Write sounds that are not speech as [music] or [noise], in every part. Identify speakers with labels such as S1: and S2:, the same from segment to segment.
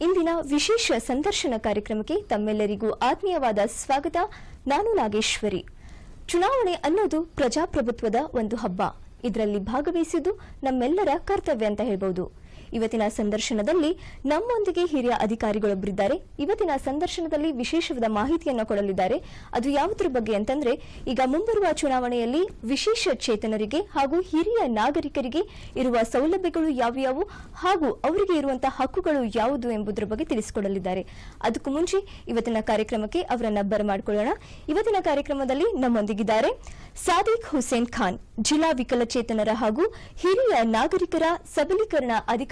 S1: ಇಂದಿನ ವಿಶೇಷ ಸಂದರ್ಶನ ಕಾರ್ಯಕ್ರಮಕ್ಕೆ ತಮ್ಮೆಲ್ಲರಿಗೂ ಆತ್ಮೀಯವಾದ ಸ್ವಾಗತ. ನಾನು ನಾಗೇಶ್ವರಿ. ಚುನಾವಣೆ ಅನ್ನೋದು ಪ್ರಜಾಪ್ರಭುತ್ವದ ಒಂದು ಹಬ್ಬ. ಇದರಲ್ಲಿ ಭಾಗವಹಿಸಿದ್ದು ನಮ್ಮೆಲ್ಲರ ಕರ್ತವ್ಯ ಅಂತ ಹೇಳ್ಬೋದು. ಇವತ್ತಿನ ಸಂದರ್ಶನದಲ್ಲಿ ನಮ್ಮೊಂದಿಗೆ ಹಿರಿಯ ಅಧಿಕಾರಿಗಳೊಬ್ಬರಿದ್ದಾರೆ. ಇವತ್ತಿನ ಸಂದರ್ಶನದಲ್ಲಿ ವಿಶೇಷವಾದ ಮಾಹಿತಿಯನ್ನು ಕೊಡಲಿದ್ದಾರೆ. ಅದು ಯಾವುದ್ರ ಬಗ್ಗೆ ಅಂತಂದ್ರೆ, ಈಗ ಮುಂಬರುವ ಚುನಾವಣೆಯಲ್ಲಿ ವಿಶೇಷ ಚೇತನರಿಗೆ ಹಾಗೂ ಹಿರಿಯ ನಾಗರಿಕರಿಗೆ ಇರುವ ಸೌಲಭ್ಯಗಳು ಯಾವ್ಯಾವು ಹಾಗೂ ಅವರಿಗೆ ಇರುವಂತಹ ಹಕ್ಕುಗಳು ಯಾವುದು ಎಂಬುದರ ಬಗ್ಗೆ ತಿಳಿಸಿಕೊಡಲಿದ್ದಾರೆ. ಅದಕ್ಕೂ ಮುಂಚೆ ಇವತ್ತಿನ ಕಾರ್ಯಕ್ರಮಕ್ಕೆ ಅವರನ್ನ ಬರಮಾಡಿಕೊಳ್ಳೋಣ. ಇವತ್ತಿನ ಕಾರ್ಯಕ್ರಮದಲ್ಲಿ ನಮ್ಮೊಂದಿಗಿದ್ದಾರೆ ಸಾದಿಕ್ ಹುಸೇನ್ ಖಾನ್, ಜಿಲ್ಲಾ ವಿಕಲಚೇತನರ ಹಾಗೂ ಹಿರಿಯ ನಾಗರಿಕರ ಸಬಲೀಕರಣ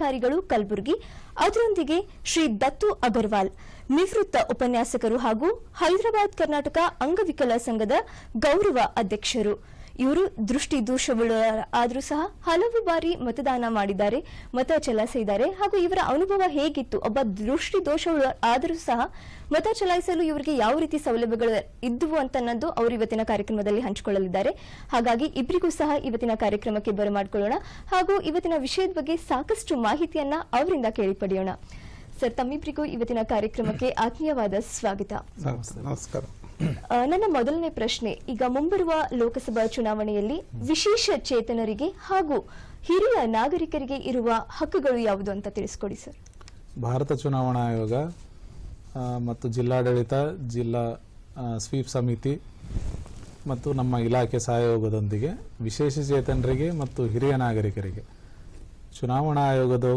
S1: ಅಧಿಕಾರಿಗಳು ಕಲಬುರಗಿ, ಅದರೊಂದಿಗೆ ಶ್ರೀ ದತ್ತು ಅಗರ್ವಾಲ್, ನಿವೃತ್ತ ಉಪನ್ಯಾಸಕರು ಹಾಗೂ ಹೈದರಾಬಾದ್ ಕರ್ನಾಟಕ ಅಂಗವಿಕಲ ಸಂಘದ ಗೌರವ ಅಧ್ಯಕ್ಷರು. ಇವರು ದೃಷ್ಟಿ ಆದರೂ ಸಹ ಹಲವು ಬಾರಿ ಮತದಾನ ಮಾಡಿದ್ದಾರೆ, ಮತ ಚಲಾಯಿಸಿದ್ದಾರೆ ಹಾಗೂ ಇವರ ಅನುಭವ ಹೇಗಿತ್ತು, ಒಬ್ಬ ದೃಷ್ಟಿ ದೋಷವುಳ್ಳ ಆದರೂ ಸಹ ಮತ ಚಲಾಯಿಸಲು ಇವರಿಗೆ ಯಾವ ರೀತಿ ಸೌಲಭ್ಯಗಳು ಇದ್ದುವು ಅಂತ ಅನ್ನೋದು ಅವರು ಇವತ್ತಿನ ಕಾರ್ಯಕ್ರಮದಲ್ಲಿ ಹಂಚಿಕೊಳ್ಳಲಿದ್ದಾರೆ. ಹಾಗಾಗಿ ಇಬ್ಬರಿಗೂ ಸಹ ಇವತ್ತಿನ ಕಾರ್ಯಕ್ರಮಕ್ಕೆ ಬರಮಾಡಿಕೊಳ್ಳೋಣ ಹಾಗೂ ಇವತ್ತಿನ ವಿಷಯದ ಬಗ್ಗೆ ಸಾಕಷ್ಟು ಮಾಹಿತಿಯನ್ನ ಅವರಿಂದ ಕೇಳಿ ಪಡೆಯೋಣ ಸರ್ ತಮ್ಮಿಬ್ಬರಿಗೂ ಇವತ್ತಿನ ಕಾರ್ಯಕ್ರಮಕ್ಕೆ ಆತ್ಮೀಯವಾದ ಸ್ವಾಗತ.
S2: ನಮಸ್ಕಾರ.
S1: ನನ್ನ ಮೊದಲನೇ ಪ್ರಶ್ನೆ, ಈಗ ಮುಂಬರುವ ಲೋಕಸಭಾ ಚುನಾವಣೆಯಲ್ಲಿ ವಿಶೇಷ ಚೇತನರಿಗೆ ಹಾಗೂ ಹಿರಿಯ ನಾಗರಿಕರಿಗೆ ಇರುವ ಹಕ್ಕುಗಳು ಯಾವುದು ಅಂತ ತಿಳಿಸ್ಕೊಡಿ ಸರ್.
S2: ಭಾರತ ಚುನಾವಣಾ ಆಯೋಗ ಮತ್ತು ಜಿಲ್ಲಾಡಳಿತ, ಜಿಲ್ಲಾ ಸ್ವೀಪ್ ಸಮಿತಿ ಮತ್ತು ನಮ್ಮ ಇಲಾಖೆ ಸಹಯೋಗದೊಂದಿಗೆ ವಿಶೇಷ ಚೇತನರಿಗೆ ಮತ್ತು ಹಿರಿಯ ನಾಗರಿಕರಿಗೆ ಚುನಾವಣಾ ಆಯೋಗದ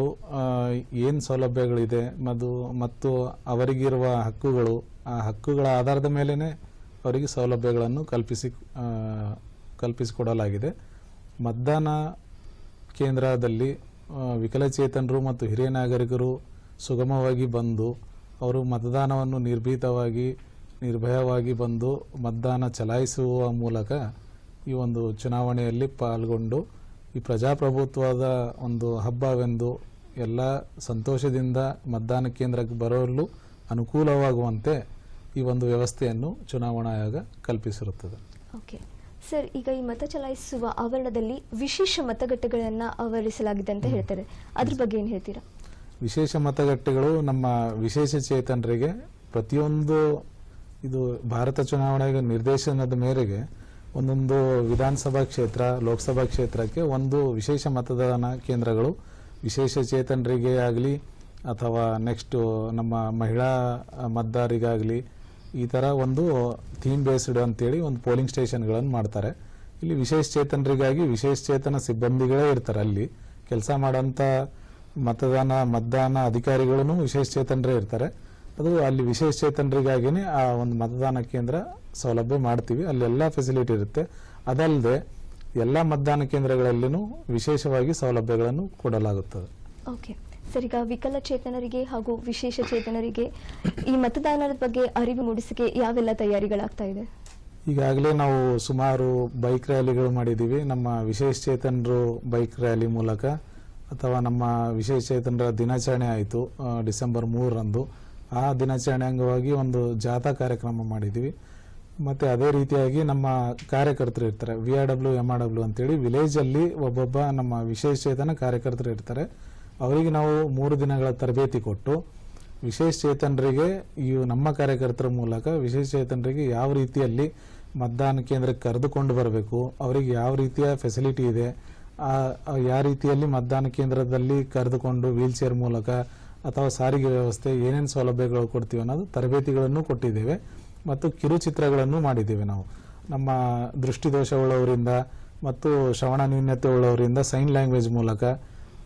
S2: ಏನು ಸೌಲಭ್ಯಗಳಿದೆ ಮತ್ತು ಮತ್ತು ಅವರಿಗಿರುವ ಹಕ್ಕುಗಳು ಆ ಹಕ್ಕುಗಳ ಆಧಾರದ ಮೇಲೇ ಅವರಿಗೆ ಸೌಲಭ್ಯಗಳನ್ನು ಕಲ್ಪಿಸಿ ಕಲ್ಪಿಸಿಕೊಡಲಾಗಿದೆ. ಮತದಾನ ಕೇಂದ್ರದಲ್ಲಿ ವಿಕಲಚೇತನರು ಮತ್ತು ಹಿರಿಯ ನಾಗರಿಕರು ಸುಗಮವಾಗಿ ಬಂದು ಅವರು ಮತದಾನವನ್ನು ನಿರ್ಭೀತವಾಗಿ, ನಿರ್ಭಯವಾಗಿ ಬಂದು ಮತದಾನ ಚಲಾಯಿಸುವ ಮೂಲಕ ಈ ಒಂದು ಚುನಾವಣೆಯಲ್ಲಿ ಪಾಲ್ಗೊಂಡು ಈ ಪ್ರಜಾಪ್ರಭುತ್ವದ ಒಂದು ಹಬ್ಬವೆಂದು ಎಲ್ಲ ಸಂತೋಷದಿಂದ ಮತದಾನ ಕೇಂದ್ರಕ್ಕೆ ಬರಲು ಅನುಕೂಲವಾಗುವಂತೆ ಈ ಒಂದು ವ್ಯವಸ್ಥೆಯನ್ನು ಚುನಾವಣಾ ಆಯೋಗ ಕಲ್ಪಿಸಿರುತ್ತದೆ.
S1: ಓಕೆ. ಸರ್ ಈಗ ಈ ಮತ ಚಲಾಯಿಸುವ ಆವರಣದಲ್ಲಿ ವಿಶೇಷ ಮತಗಟ್ಟೆಗಳನ್ನು ಆವರಿಸಲಾಗಿದೆ ಅಂತ ಹೇಳ್ತಾರೆ. ಅದ್ರ ಬಗ್ಗೆ ಏನು ಹೇಳ್ತೀರಾ?
S2: ವಿಶೇಷ ಮತಗಟ್ಟೆಗಳು ನಮ್ಮ ವಿಶೇಷ ಚೇತನರಿಗೆ ಪ್ರತಿಯೊಂದು ಇದು ಭಾರತ ಚುನಾವಣಾ ನಿರ್ದೇಶನದ ಮೇರೆಗೆ ಒಂದೊಂದು ವಿಧಾನಸಭಾ ಕ್ಷೇತ್ರ ಲೋಕಸಭಾ ಕ್ಷೇತ್ರಕ್ಕೆ ಒಂದು ವಿಶೇಷ ಮತದಾನ ಕೇಂದ್ರಗಳು ವಿಶೇಷ ಚೇತನರಿಗೆ ಆಗಲಿ ಅಥವಾ ನೆಕ್ಸ್ಟ್ ನಮ್ಮ ಮಹಿಳಾ ಮತದಾರರಿಗಾಗಲಿ ಈ ಥರ ಒಂದು ಥೀಮ್ ಬೇಸ್ಡ್ ಅಂತೇಳಿ ಒಂದು ಪೋಲಿಂಗ್ ಸ್ಟೇಷನ್ಗಳನ್ನು ಮಾಡ್ತಾರೆ. ಇಲ್ಲಿ ವಿಶೇಷ ಚೇತನರಿಗಾಗಿ ವಿಶೇಷ ಚೇತನ ಸಿಬ್ಬಂದಿಗಳೇ ಇರ್ತಾರೆ ಅಲ್ಲಿ. ಕೆಲಸ ಮಾಡೋಂಥ ಮತದಾನ ಮತದಾನ ಅಧಿಕಾರಿಗಳೂ ವಿಶೇಷ ಚೇತನರೇ ಇರ್ತಾರೆ. ಅದು ಅಲ್ಲಿ ವಿಶೇಷ ಚೇತನರಿಗಾಗಿನೇ ಆ ಒಂದು ಮತದಾನ ಕೇಂದ್ರ ಸೌಲಭ್ಯ ಮಾಡ್ತೀವಿ. ಅಲ್ಲೆಲ್ಲ ಫೆಸಿಲಿಟಿ ಇರುತ್ತೆ. ಅದಲ್ಲದೆ ಎಲ್ಲ ಮತದಾನ ಕೇಂದ್ರಗಳಲ್ಲಿನೂ ವಿಶೇಷವಾಗಿ ಸೌಲಭ್ಯಗಳನ್ನು ಕೊಡಲಾಗುತ್ತದೆ.
S1: ಓಕೆ ಸರ್ ಈಗ ವಿಕಲಚೇತನರಿಗೆ ಹಾಗೂ ವಿಶೇಷ ಚೇತನರಿಗೆ ಈ ಮತದಾನದ ಬಗ್ಗೆ ಅರಿವು ಮೂಡಿಸಿಕೆ ಯಾವೆಲ್ಲ ತಯಾರಿಗಳಾಗ್ತಾ ಇದೆ?
S2: ಈಗಾಗಲೇ ನಾವು ಸುಮಾರು ಬೈಕ್ ರ್ಯಾಲಿಗಳು ಮಾಡಿದ್ದೀವಿ. ನಮ್ಮ ವಿಶೇಷ ಚೇತನರು ಬೈಕ್ ರ್ಯಾಲಿ ಮೂಲಕ ಅಥವಾ ನಮ್ಮ ವಿಶೇಷ ಚೇತನರ ದಿನಾಚರಣೆ ಆಯಿತು ಡಿಸೆಂಬರ್ ಮೂರರಂದು. ಆ ದಿನಾಚರಣೆ ಅಂಗವಾಗಿ ಒಂದು ಜಾಥಾ ಕಾರ್ಯಕ್ರಮ ಮಾಡಿದ್ದೀವಿ. ಮತ್ತು ಅದೇ ರೀತಿಯಾಗಿ ನಮ್ಮ ಕಾರ್ಯಕರ್ತರು ಇರ್ತಾರೆ. V R W M R W ಅಂತೇಳಿ ವಿಲೇಜಲ್ಲಿ ಒಬ್ಬೊಬ್ಬ ನಮ್ಮ ವಿಶೇಷ ಚೇತನ ಕಾರ್ಯಕರ್ತರು ಇರ್ತಾರೆ. ಅವರಿಗೆ ನಾವು ಮೂರು ದಿನಗಳ ತರಬೇತಿ ಕೊಟ್ಟು ವಿಶೇಷ ಚೇತನರಿಗೆ ಈ ನಮ್ಮ ಕಾರ್ಯಕರ್ತರ ಮೂಲಕ ವಿಶೇಷ ಚೇತನರಿಗೆ ಯಾವ ರೀತಿಯಲ್ಲಿ ಮತದಾನ ಕೇಂದ್ರಕ್ಕೆ ಕರೆದುಕೊಂಡು ಬರಬೇಕು, ಅವರಿಗೆ ಯಾವ ರೀತಿಯ ಫೆಸಿಲಿಟಿ ಇದೆ ಯಾವ ರೀತಿಯಲ್ಲಿ ಮತದಾನ ಕೇಂದ್ರದಲ್ಲಿ ಕರೆದುಕೊಂಡು ವೀಲ್ ಚೇರ್ ಮೂಲಕ ಅಥವಾ ಸಾರಿಗೆ ವ್ಯವಸ್ಥೆ ಏನೇನು ಸೌಲಭ್ಯಗಳು ಕೊಡ್ತೀವಿ ಅನ್ನೋದು ತರಬೇತಿಗಳನ್ನು ಕೊಟ್ಟಿದ್ದೇವೆ ಮತ್ತು ಕಿರುಚಿತ್ರಗಳನ್ನು ಮಾಡಿದ್ದೇವೆ ನಾವು. ನಮ್ಮ ದೃಷ್ಟಿದೋಷ ಉಳ್ಳವರಿಂದ ಮತ್ತು ಶ್ರವಣ ನ್ಯೂನ್ಯತೆ ಉಳ್ಳವರಿಂದ ಸೈನ್ ಲ್ಯಾಂಗ್ವೇಜ್ ಮೂಲಕ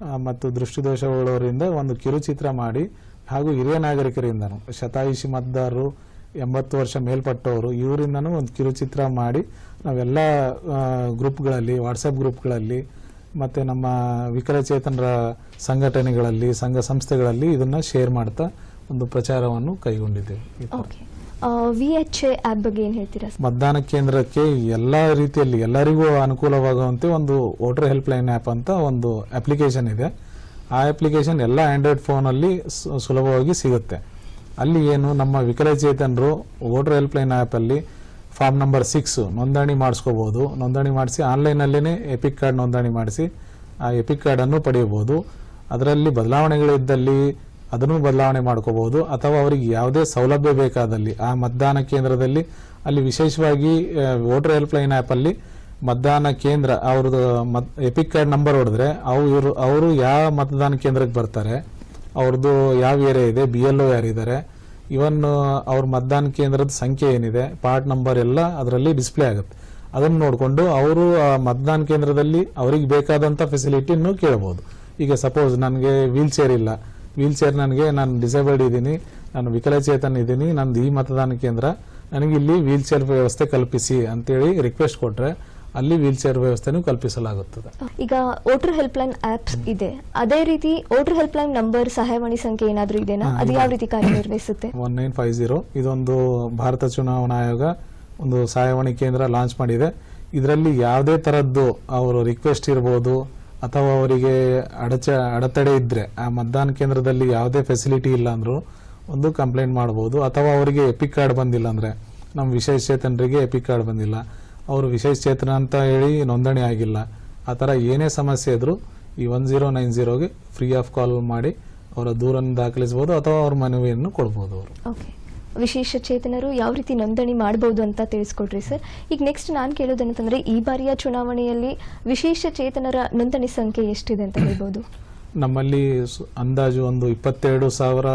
S2: ಮತ್ತು ದೃಷ್ಟಿದೋಷಗಳವರಿಂದ ಒಂದು ಕಿರುಚಿತ್ರ ಮಾಡಿ ಹಾಗೂ ಹಿರಿಯ ನಾಗರಿಕರಿಂದನೂ, ಶತಾಯುಷಿ ಮತದಾರರು ಎಂಬತ್ತು ವರ್ಷ ಮೇಲ್ಪಟ್ಟವರು, ಇವರಿಂದನೂ ಒಂದು ಕಿರುಚಿತ್ರ ಮಾಡಿ ನಾವೆಲ್ಲ ಗ್ರೂಪ್ಗಳಲ್ಲಿ ವಾಟ್ಸಪ್ ಗ್ರೂಪ್ಗಳಲ್ಲಿ, ಮತ್ತು ನಮ್ಮ ವಿಕಲಚೇತನರ ಸಂಘಟನೆಗಳಲ್ಲಿ, ಸಂಘ ಸಂಸ್ಥೆಗಳಲ್ಲಿ ಇದನ್ನು ಶೇರ್ ಮಾಡ್ತಾ ಒಂದು ಪ್ರಚಾರವನ್ನು ಕೈಗೊಂಡಿದ್ದೇವೆ.
S1: ವಿ ಎಚ್ ಎ ಬಗ್ಗೆ ಏನು ಹೇಳ್ತೀರಾ
S2: ಮತದಾನ ಕೇಂದ್ರಕ್ಕೆ ಎಲ್ಲ ರೀತಿಯಲ್ಲಿ ಎಲ್ಲರಿಗೂ ಅನುಕೂಲವಾಗುವಂತೆ ಒಂದು ವೋಟರ್ ಹೆಲ್ಪ್ ಲೈನ್ ಆ್ಯಪ್ ಅಂತ ಒಂದು ಅಪ್ಲಿಕೇಶನ್ ಇದೆ. ಆ ಅಪ್ಲಿಕೇಶನ್ ಎಲ್ಲ ಆಂಡ್ರಾಯ್ಡ್ ಫೋನಲ್ಲಿ ಅಲ್ಲಿ ಸುಲಭವಾಗಿ ಸಿಗುತ್ತೆ. ಅಲ್ಲಿ ಏನು ನಮ್ಮ ವಿಕಲಚೇತನರು ವೋಟರ್ ಹೆಲ್ಪ್ ಲೈನ್ ಆ್ಯಪಲ್ಲಿ ಫಾರ್ಮ್ ನಂಬರ್ ಸಿಕ್ಸ್ ನೋಂದಣಿ ಮಾಡಿಸ್ಕೋಬೋದು. ನೋಂದಣಿ ಮಾಡಿಸಿ ಆನ್ಲೈನಲ್ಲೇ ಎಪಿಕ್ ಕಾರ್ಡ್ ನೋಂದಣಿ ಮಾಡಿಸಿ ಆ ಎಪಿಕ್ ಕಾರ್ಡನ್ನು ಪಡೆಯಬಹುದು. ಅದರಲ್ಲಿ ಬದಲಾವಣೆಗಳಿದ್ದಲ್ಲಿ ಅದನ್ನು ಬದಲಾವಣೆ ಮಾಡ್ಕೋಬಹುದು ಅಥವಾ ಅವರಿಗೆ ಯಾವುದೇ ಸೌಲಭ್ಯ ಬೇಕಾದಲ್ಲಿ ಆ ಮತದಾನ ಕೇಂದ್ರದಲ್ಲಿ ಅಲ್ಲಿ ವಿಶೇಷವಾಗಿ ವೋಟರ್ ಹೆಲ್ಪ್ಲೈನ್ ಆ್ಯಪ್ ಅಲ್ಲಿ ಮತದಾನ ಕೇಂದ್ರ, ಅವ್ರದ್ದು, ಮತ್ ಎಪಿಕ್ ಕಾರ್ಡ್ ನಂಬರ್ ಹೊಡೆದ್ರೆ ಅವು ಇವರು, ಅವರು ಯಾವ ಮತದಾನ ಕೇಂದ್ರಕ್ಕೆ ಬರ್ತಾರೆ, ಅವ್ರದ್ದು ಯಾವ ಏರಿಯಾ ಇದೆ ಬಿ ಎಲ್ ಒ ಯಾರಿದ್ದಾರೆ ಇವನ್ ಅವ್ರ ಮತದಾನ ಕೇಂದ್ರದ ಸಂಖ್ಯೆ ಏನಿದೆ ಪಾರ್ಟ್ ನಂಬರ್ ಎಲ್ಲ ಅದರಲ್ಲಿ ಡಿಸ್ಪ್ಲೇ ಆಗುತ್ತೆ. ಅದನ್ನು ನೋಡಿಕೊಂಡು ಅವರು ಆ ಮತದಾನ ಕೇಂದ್ರದಲ್ಲಿ ಅವ್ರಿಗೆ ಬೇಕಾದಂಥ ಫೆಸಿಲಿಟಿನೂ ಕೇಳ್ಬೋದು. ಈಗ ಸಪೋಸ್ ನನಗೆ ವೀಲ್ ಚೇರ್ ಇಲ್ಲ ವೀಲ್ ಚೇರ್ ನನಗೆ ನಾನು ಡಿಸೇಬಲ್ಡ್ ಇದ್ದೀನಿ ನಾನು ವಿಕಲಚೇತನ್ ಇದ್ದೀನಿ ನಂದು ಈ ಮತದಾನ ಕೇಂದ್ರ ನನಗೆ ಇಲ್ಲಿ ವೀಲ್ ಚೇರ್ ವ್ಯವಸ್ಥೆ ಕಲ್ಪಿಸಿ ಅಂತೇಳಿ ರಿಕ್ವೆಸ್ಟ್ ಕೊಟ್ರೆ ಅಲ್ಲಿ ವೀಲ್ ಚೇರ್ ವ್ಯವಸ್ಥೆನೂ ಕಲ್ಪಿಸಲಾಗುತ್ತದೆ.
S1: ಈಗ ವೋಟರ್ ಹೆಲ್ಪ್ ಲೈನ್ ಆಪ್ ಇದೆ. ಅದೇ ರೀತಿ ವೋಟರ್ ಹೆಲ್ಪ್ ಲೈನ್ ನಂಬರ್ ಸಹಾಯವಾಣಿ ಸಂಖ್ಯೆ ಏನಾದರೂ ಇದೆನಾ ಅದು ಯಾವ ರೀತಿ ಕಾರ್ಯನಿರ್ವಹಿಸುತ್ತೆ?
S2: ಒನ್ ನೈನ್ ಫೈವ್ ಜೀರೋ ಇದೊಂದು ಭಾರತ ಚುನಾವಣಾ ಆಯೋಗ ಒಂದು ಸಹಾಯವಾಣಿ ಕೇಂದ್ರ ಲಾಂಚ್ ಮಾಡಿದೆ. ಇದರಲ್ಲಿ ಯಾವುದೇ ತರದ್ದು ಅವರು ರಿಕ್ವೆಸ್ಟ್ ಇರ್ಬೋದು ಅಥವಾ ಅವರಿಗೆ ಅಡಚ, ಅಡೆತಡೆ ಇದ್ದರೆ ಆ ಮತದಾನ ಕೇಂದ್ರದಲ್ಲಿ ಯಾವುದೇ ಫೆಸಿಲಿಟಿ ಇಲ್ಲ ಅಂದರೂ ಒಂದು ಕಂಪ್ಲೇಂಟ್ ಮಾಡ್ಬೋದು. ಅಥವಾ ಅವರಿಗೆ ಎಪಿಕ್ ಕಾರ್ಡ್ ಬಂದಿಲ್ಲ ಅಂದ್ರೆ ನಮ್ಮ ವಿಶೇಷ ಚೇತನರಿಗೆ ಎಪಿಕ್ ಕಾರ್ಡ್ ಬಂದಿಲ್ಲ. ಅವರು ವಿಶೇಷ ಚೇತನ ಅಂತ ಹೇಳಿ ನೋಂದಣಿ ಆಗಿಲ್ಲ. ಆ ಥರ ಏನೇ ಸಮಸ್ಯೆ ಇದ್ದರೂ ಈ ಒನ್ ಜೀರೋ ನೈನ್ ಜೀರೋಗೆ ಫ್ರೀ ಆಫ್ ಕಾಲ್ ಮಾಡಿ ಅವರ ದೂರನ್ನು ದಾಖಲಿಸಬಹುದು ಅಥವಾ ಅವ್ರ ಮನವಿಯನ್ನು ಕೊಡ್ಬೋದು ಅವರು.
S1: ವಿಶೇಷ ಚೇತನರು ಯಾವ ರೀತಿ ನೋಂದಣಿ ಮಾಡಬಹುದು ಅಂತ ತಿಳಿಸ್ಕೊಡ್ರಿ ಸರ್. ಈಗ ನೆಕ್ಸ್ಟ್ ನಾನು ಕೇಳೋದೇನಂತಂದ್ರೆ ಈ ಬಾರಿಯ ಚುನಾವಣೆಯಲ್ಲಿ ವಿಶೇಷ ಚೇತನರ ನೋಂದಣಿ ಸಂಖ್ಯೆ ಎಷ್ಟಿದೆ ಅಂತ ಹೇಳ್ಬೋದು.
S2: ನಮ್ಮಲ್ಲಿ ಅಂದಾಜು ಒಂದು ಇಪ್ಪತ್ತೆರಡು ಸಾವಿರ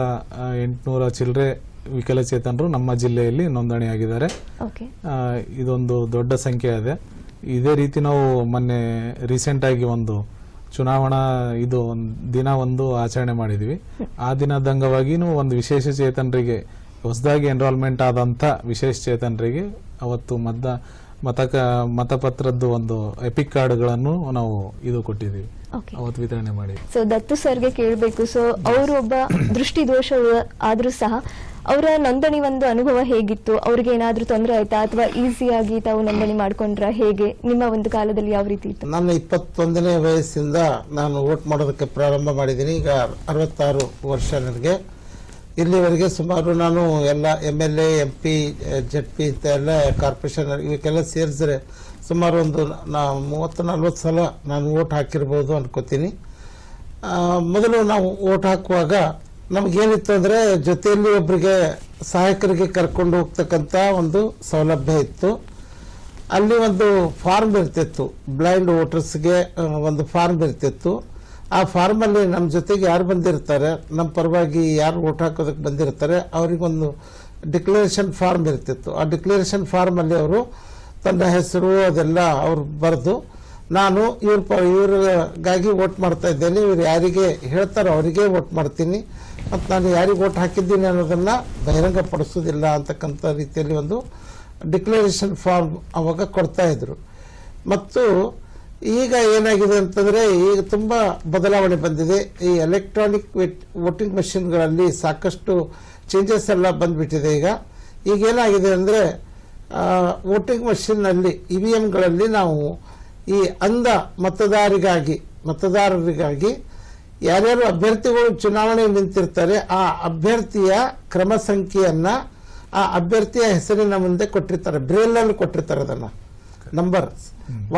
S2: ಎಂಟುನೂರ ಚಿಲ್ಲರೆ ವಿಕಲಚೇತನರು ನಮ್ಮ ಜಿಲ್ಲೆಯಲ್ಲಿ ನೋಂದಣಿಯಾಗಿದ್ದಾರೆ
S1: ಓಕೆ.
S2: ಇದೊಂದು ದೊಡ್ಡ ಸಂಖ್ಯೆ ಇದೆ. ಇದೇ ರೀತಿ ನಾವು ಮೊನ್ನೆ ರೀಸೆಂಟ್ ಆಗಿ ಒಂದು ಚುನಾವಣಾ ಇದು ಒಂದು ದಿನ ಒಂದು ಆಚರಣೆ ಮಾಡಿದ್ವಿ. ಆ ದಿನದಂಗವಾಗಿನೂ ಒಂದು ವಿಶೇಷ ಚೇತನರಿಗೆ ಹೊಸದಾಗಿ ಎನ್ರೋಲ್ಮೆಂಟ್ ಆದಂಥ ವಿಶೇಷ ಚೇತನರಿಗೆ ಅವತ್ತು ಮತ ಮತಕ ಮತಪತ್ರದ್ದು ಒಂದು ಎಪಿಕ್ ಕಾರ್ಡ್ಗಳನ್ನು ನಾವು ಇದು ಕೊಟ್ಟಿದ್ದೀವಿ. ಅವತ್ತು ವಿತರಣೆ ಮಾಡಿ.
S1: ಸೊ ದತ್ತು ಸರ್ಗೆ ಕೇಳಬೇಕು. ಸೊ ಅವರು ಒಬ್ಬ ದೃಷ್ಟಿ ದೋಷ ಆದರೂ ಸಹ ಅವರ ನೋಂದಣಿ ಒಂದು ಅನುಭವ ಹೇಗಿತ್ತು? ಅವ್ರಿಗೆ ಏನಾದರೂ ತೊಂದರೆ ಆಯ್ತಾ? ಅಥವಾ ಈಸಿಯಾಗಿ ತಾವು ನೋಂದಣಿ ಮಾಡ್ಕೊಂಡ್ರ ಹೇಗೆ? ನಿಮ್ಮ ಒಂದು ಕಾಲದಲ್ಲಿ ಯಾವ ರೀತಿ ಇತ್ತು?
S3: ನನ್ನ ಇಪ್ಪತ್ತೊಂದನೇ ವಯಸ್ಸಿಂದ ನಾನು ವೋಟ್ ಮಾಡೋದಕ್ಕೆ ಪ್ರಾರಂಭ ಮಾಡಿದ್ದೀನಿ. ಈಗ ಅರವತ್ತಾರು ವರ್ಷ ನನಗೆ. ಇಲ್ಲಿವರೆಗೆ ಸುಮಾರು ನಾನು ಎಲ್ಲ M L A M P Z P ಇಂಥ ಎಲ್ಲ ಕಾರ್ಪೊರೇಷನ್ ಇವಕ್ಕೆಲ್ಲ ಸೇರಿಸಿದ್ರೆ ಸುಮಾರು ಒಂದು ನಾ ಮೂವತ್ತು, ನಲ್ವತ್ತು ಸಲ ನಾನು ವೋಟ್ ಹಾಕಿರ್ಬೋದು ಅನ್ಕೋತೀನಿ. ಮೊದಲು ನಾವು ವೋಟ್ ಹಾಕುವಾಗ ನಮಗೇನಿತ್ತು ಅಂದರೆ ಜೊತೆಯಲ್ಲಿ ಒಬ್ಬರಿಗೆ ಸಹಾಯಕರಿಗೆ ಕರ್ಕೊಂಡು ಹೋಗ್ತಕ್ಕಂಥ ಒಂದು ಸೌಲಭ್ಯ ಇತ್ತು. ಅಲ್ಲಿ ಒಂದು ಫಾರ್ಮ್ ಇರ್ತಿತ್ತು. ಬ್ಲೈಂಡ್ ವೋಟರ್ಸ್ಗೆ ಒಂದು ಫಾರ್ಮ್ ಇರ್ತಿತ್ತು. ಆ ಫಾರ್ಮಲ್ಲಿ ನಮ್ಮ ಜೊತೆಗೆ ಯಾರು ಬಂದಿರ್ತಾರೆ ನಮ್ಮ ಪರವಾಗಿ ಯಾರು ಓಟ್ ಹಾಕೋದಕ್ಕೆ ಬಂದಿರ್ತಾರೆ, ಅವರಿಗೊಂದು ಡಿಕ್ಲರೇಷನ್ ಫಾರ್ಮ್ ಇರ್ತಿತ್ತು. ಆ ಡಿಕ್ಲರೇಷನ್ ಫಾರ್ಮಲ್ಲಿ ಅವರು ತನ್ನ ಹೆಸರು ಅದೆಲ್ಲ ಅವ್ರು ಬರೆದು, ನಾನು ಇವ್ರ ಪ, ಇವ್ರಿಗಾಗಿ ವೋಟ್ ಮಾಡ್ತಾ ಇದ್ದೇನೆ, ಇವ್ರು ಯಾರಿಗೆ ಹೇಳ್ತಾರೋ ಅವರಿಗೆ ವೋಟ್ ಮಾಡ್ತೀನಿ, ಮತ್ತು ನಾನು ಯಾರಿಗೆ ವೋಟ್ ಹಾಕಿದ್ದೀನಿ ಅನ್ನೋದನ್ನು ಬಹಿರಂಗಪಡಿಸೋದಿಲ್ಲ ಅಂತಕ್ಕಂಥ ರೀತಿಯಲ್ಲಿ ಒಂದು ಡಿಕ್ಲರೇಷನ್ ಫಾರ್ಮ್ ಅವಾಗ ಕೊಡ್ತಾಯಿದ್ರು ಮತ್ತು ಈಗ ಏನಾಗಿದೆ ಅಂತಂದರೆ ಈಗ ತುಂಬ ಬದಲಾವಣೆ ಬಂದಿದೆ. ಈ ಎಲೆಕ್ಟ್ರಾನಿಕ್ ವೋಟಿಂಗ್ ಮಷಿನ್ಗಳಲ್ಲಿ ಸಾಕಷ್ಟು ಚೇಂಜಸ್ ಎಲ್ಲ ಬಂದ್ಬಿಟ್ಟಿದೆ ಈಗ. ಈಗ ಏನಾಗಿದೆ ಅಂದರೆ ವೋಟಿಂಗ್ ಮಷಿನ್ನಲ್ಲಿ ಇ ವಿ ಎಮ್ಗಳಲ್ಲಿ ನಾವು ಈ ಅಂಧ ಮತದಾರಿಗಾಗಿ ಮತದಾರರಿಗಾಗಿ ಯಾರ್ಯಾರು ಅಭ್ಯರ್ಥಿಗಳು ಚುನಾವಣೆ ನಿಂತಿರ್ತಾರೆ, ಆ ಅಭ್ಯರ್ಥಿಯ ಕ್ರಮ ಸಂಖ್ಯೆಯನ್ನ, ಆ ಅಭ್ಯರ್ಥಿಯ ಹೆಸರಿನ ಮುಂದೆ ಕೊಟ್ಟಿರ್ತಾರೆ ಬ್ರೇಲಲ್ಲಿ ಕೊಟ್ಟಿರ್ತಾರೆ ಅದನ್ನ. Number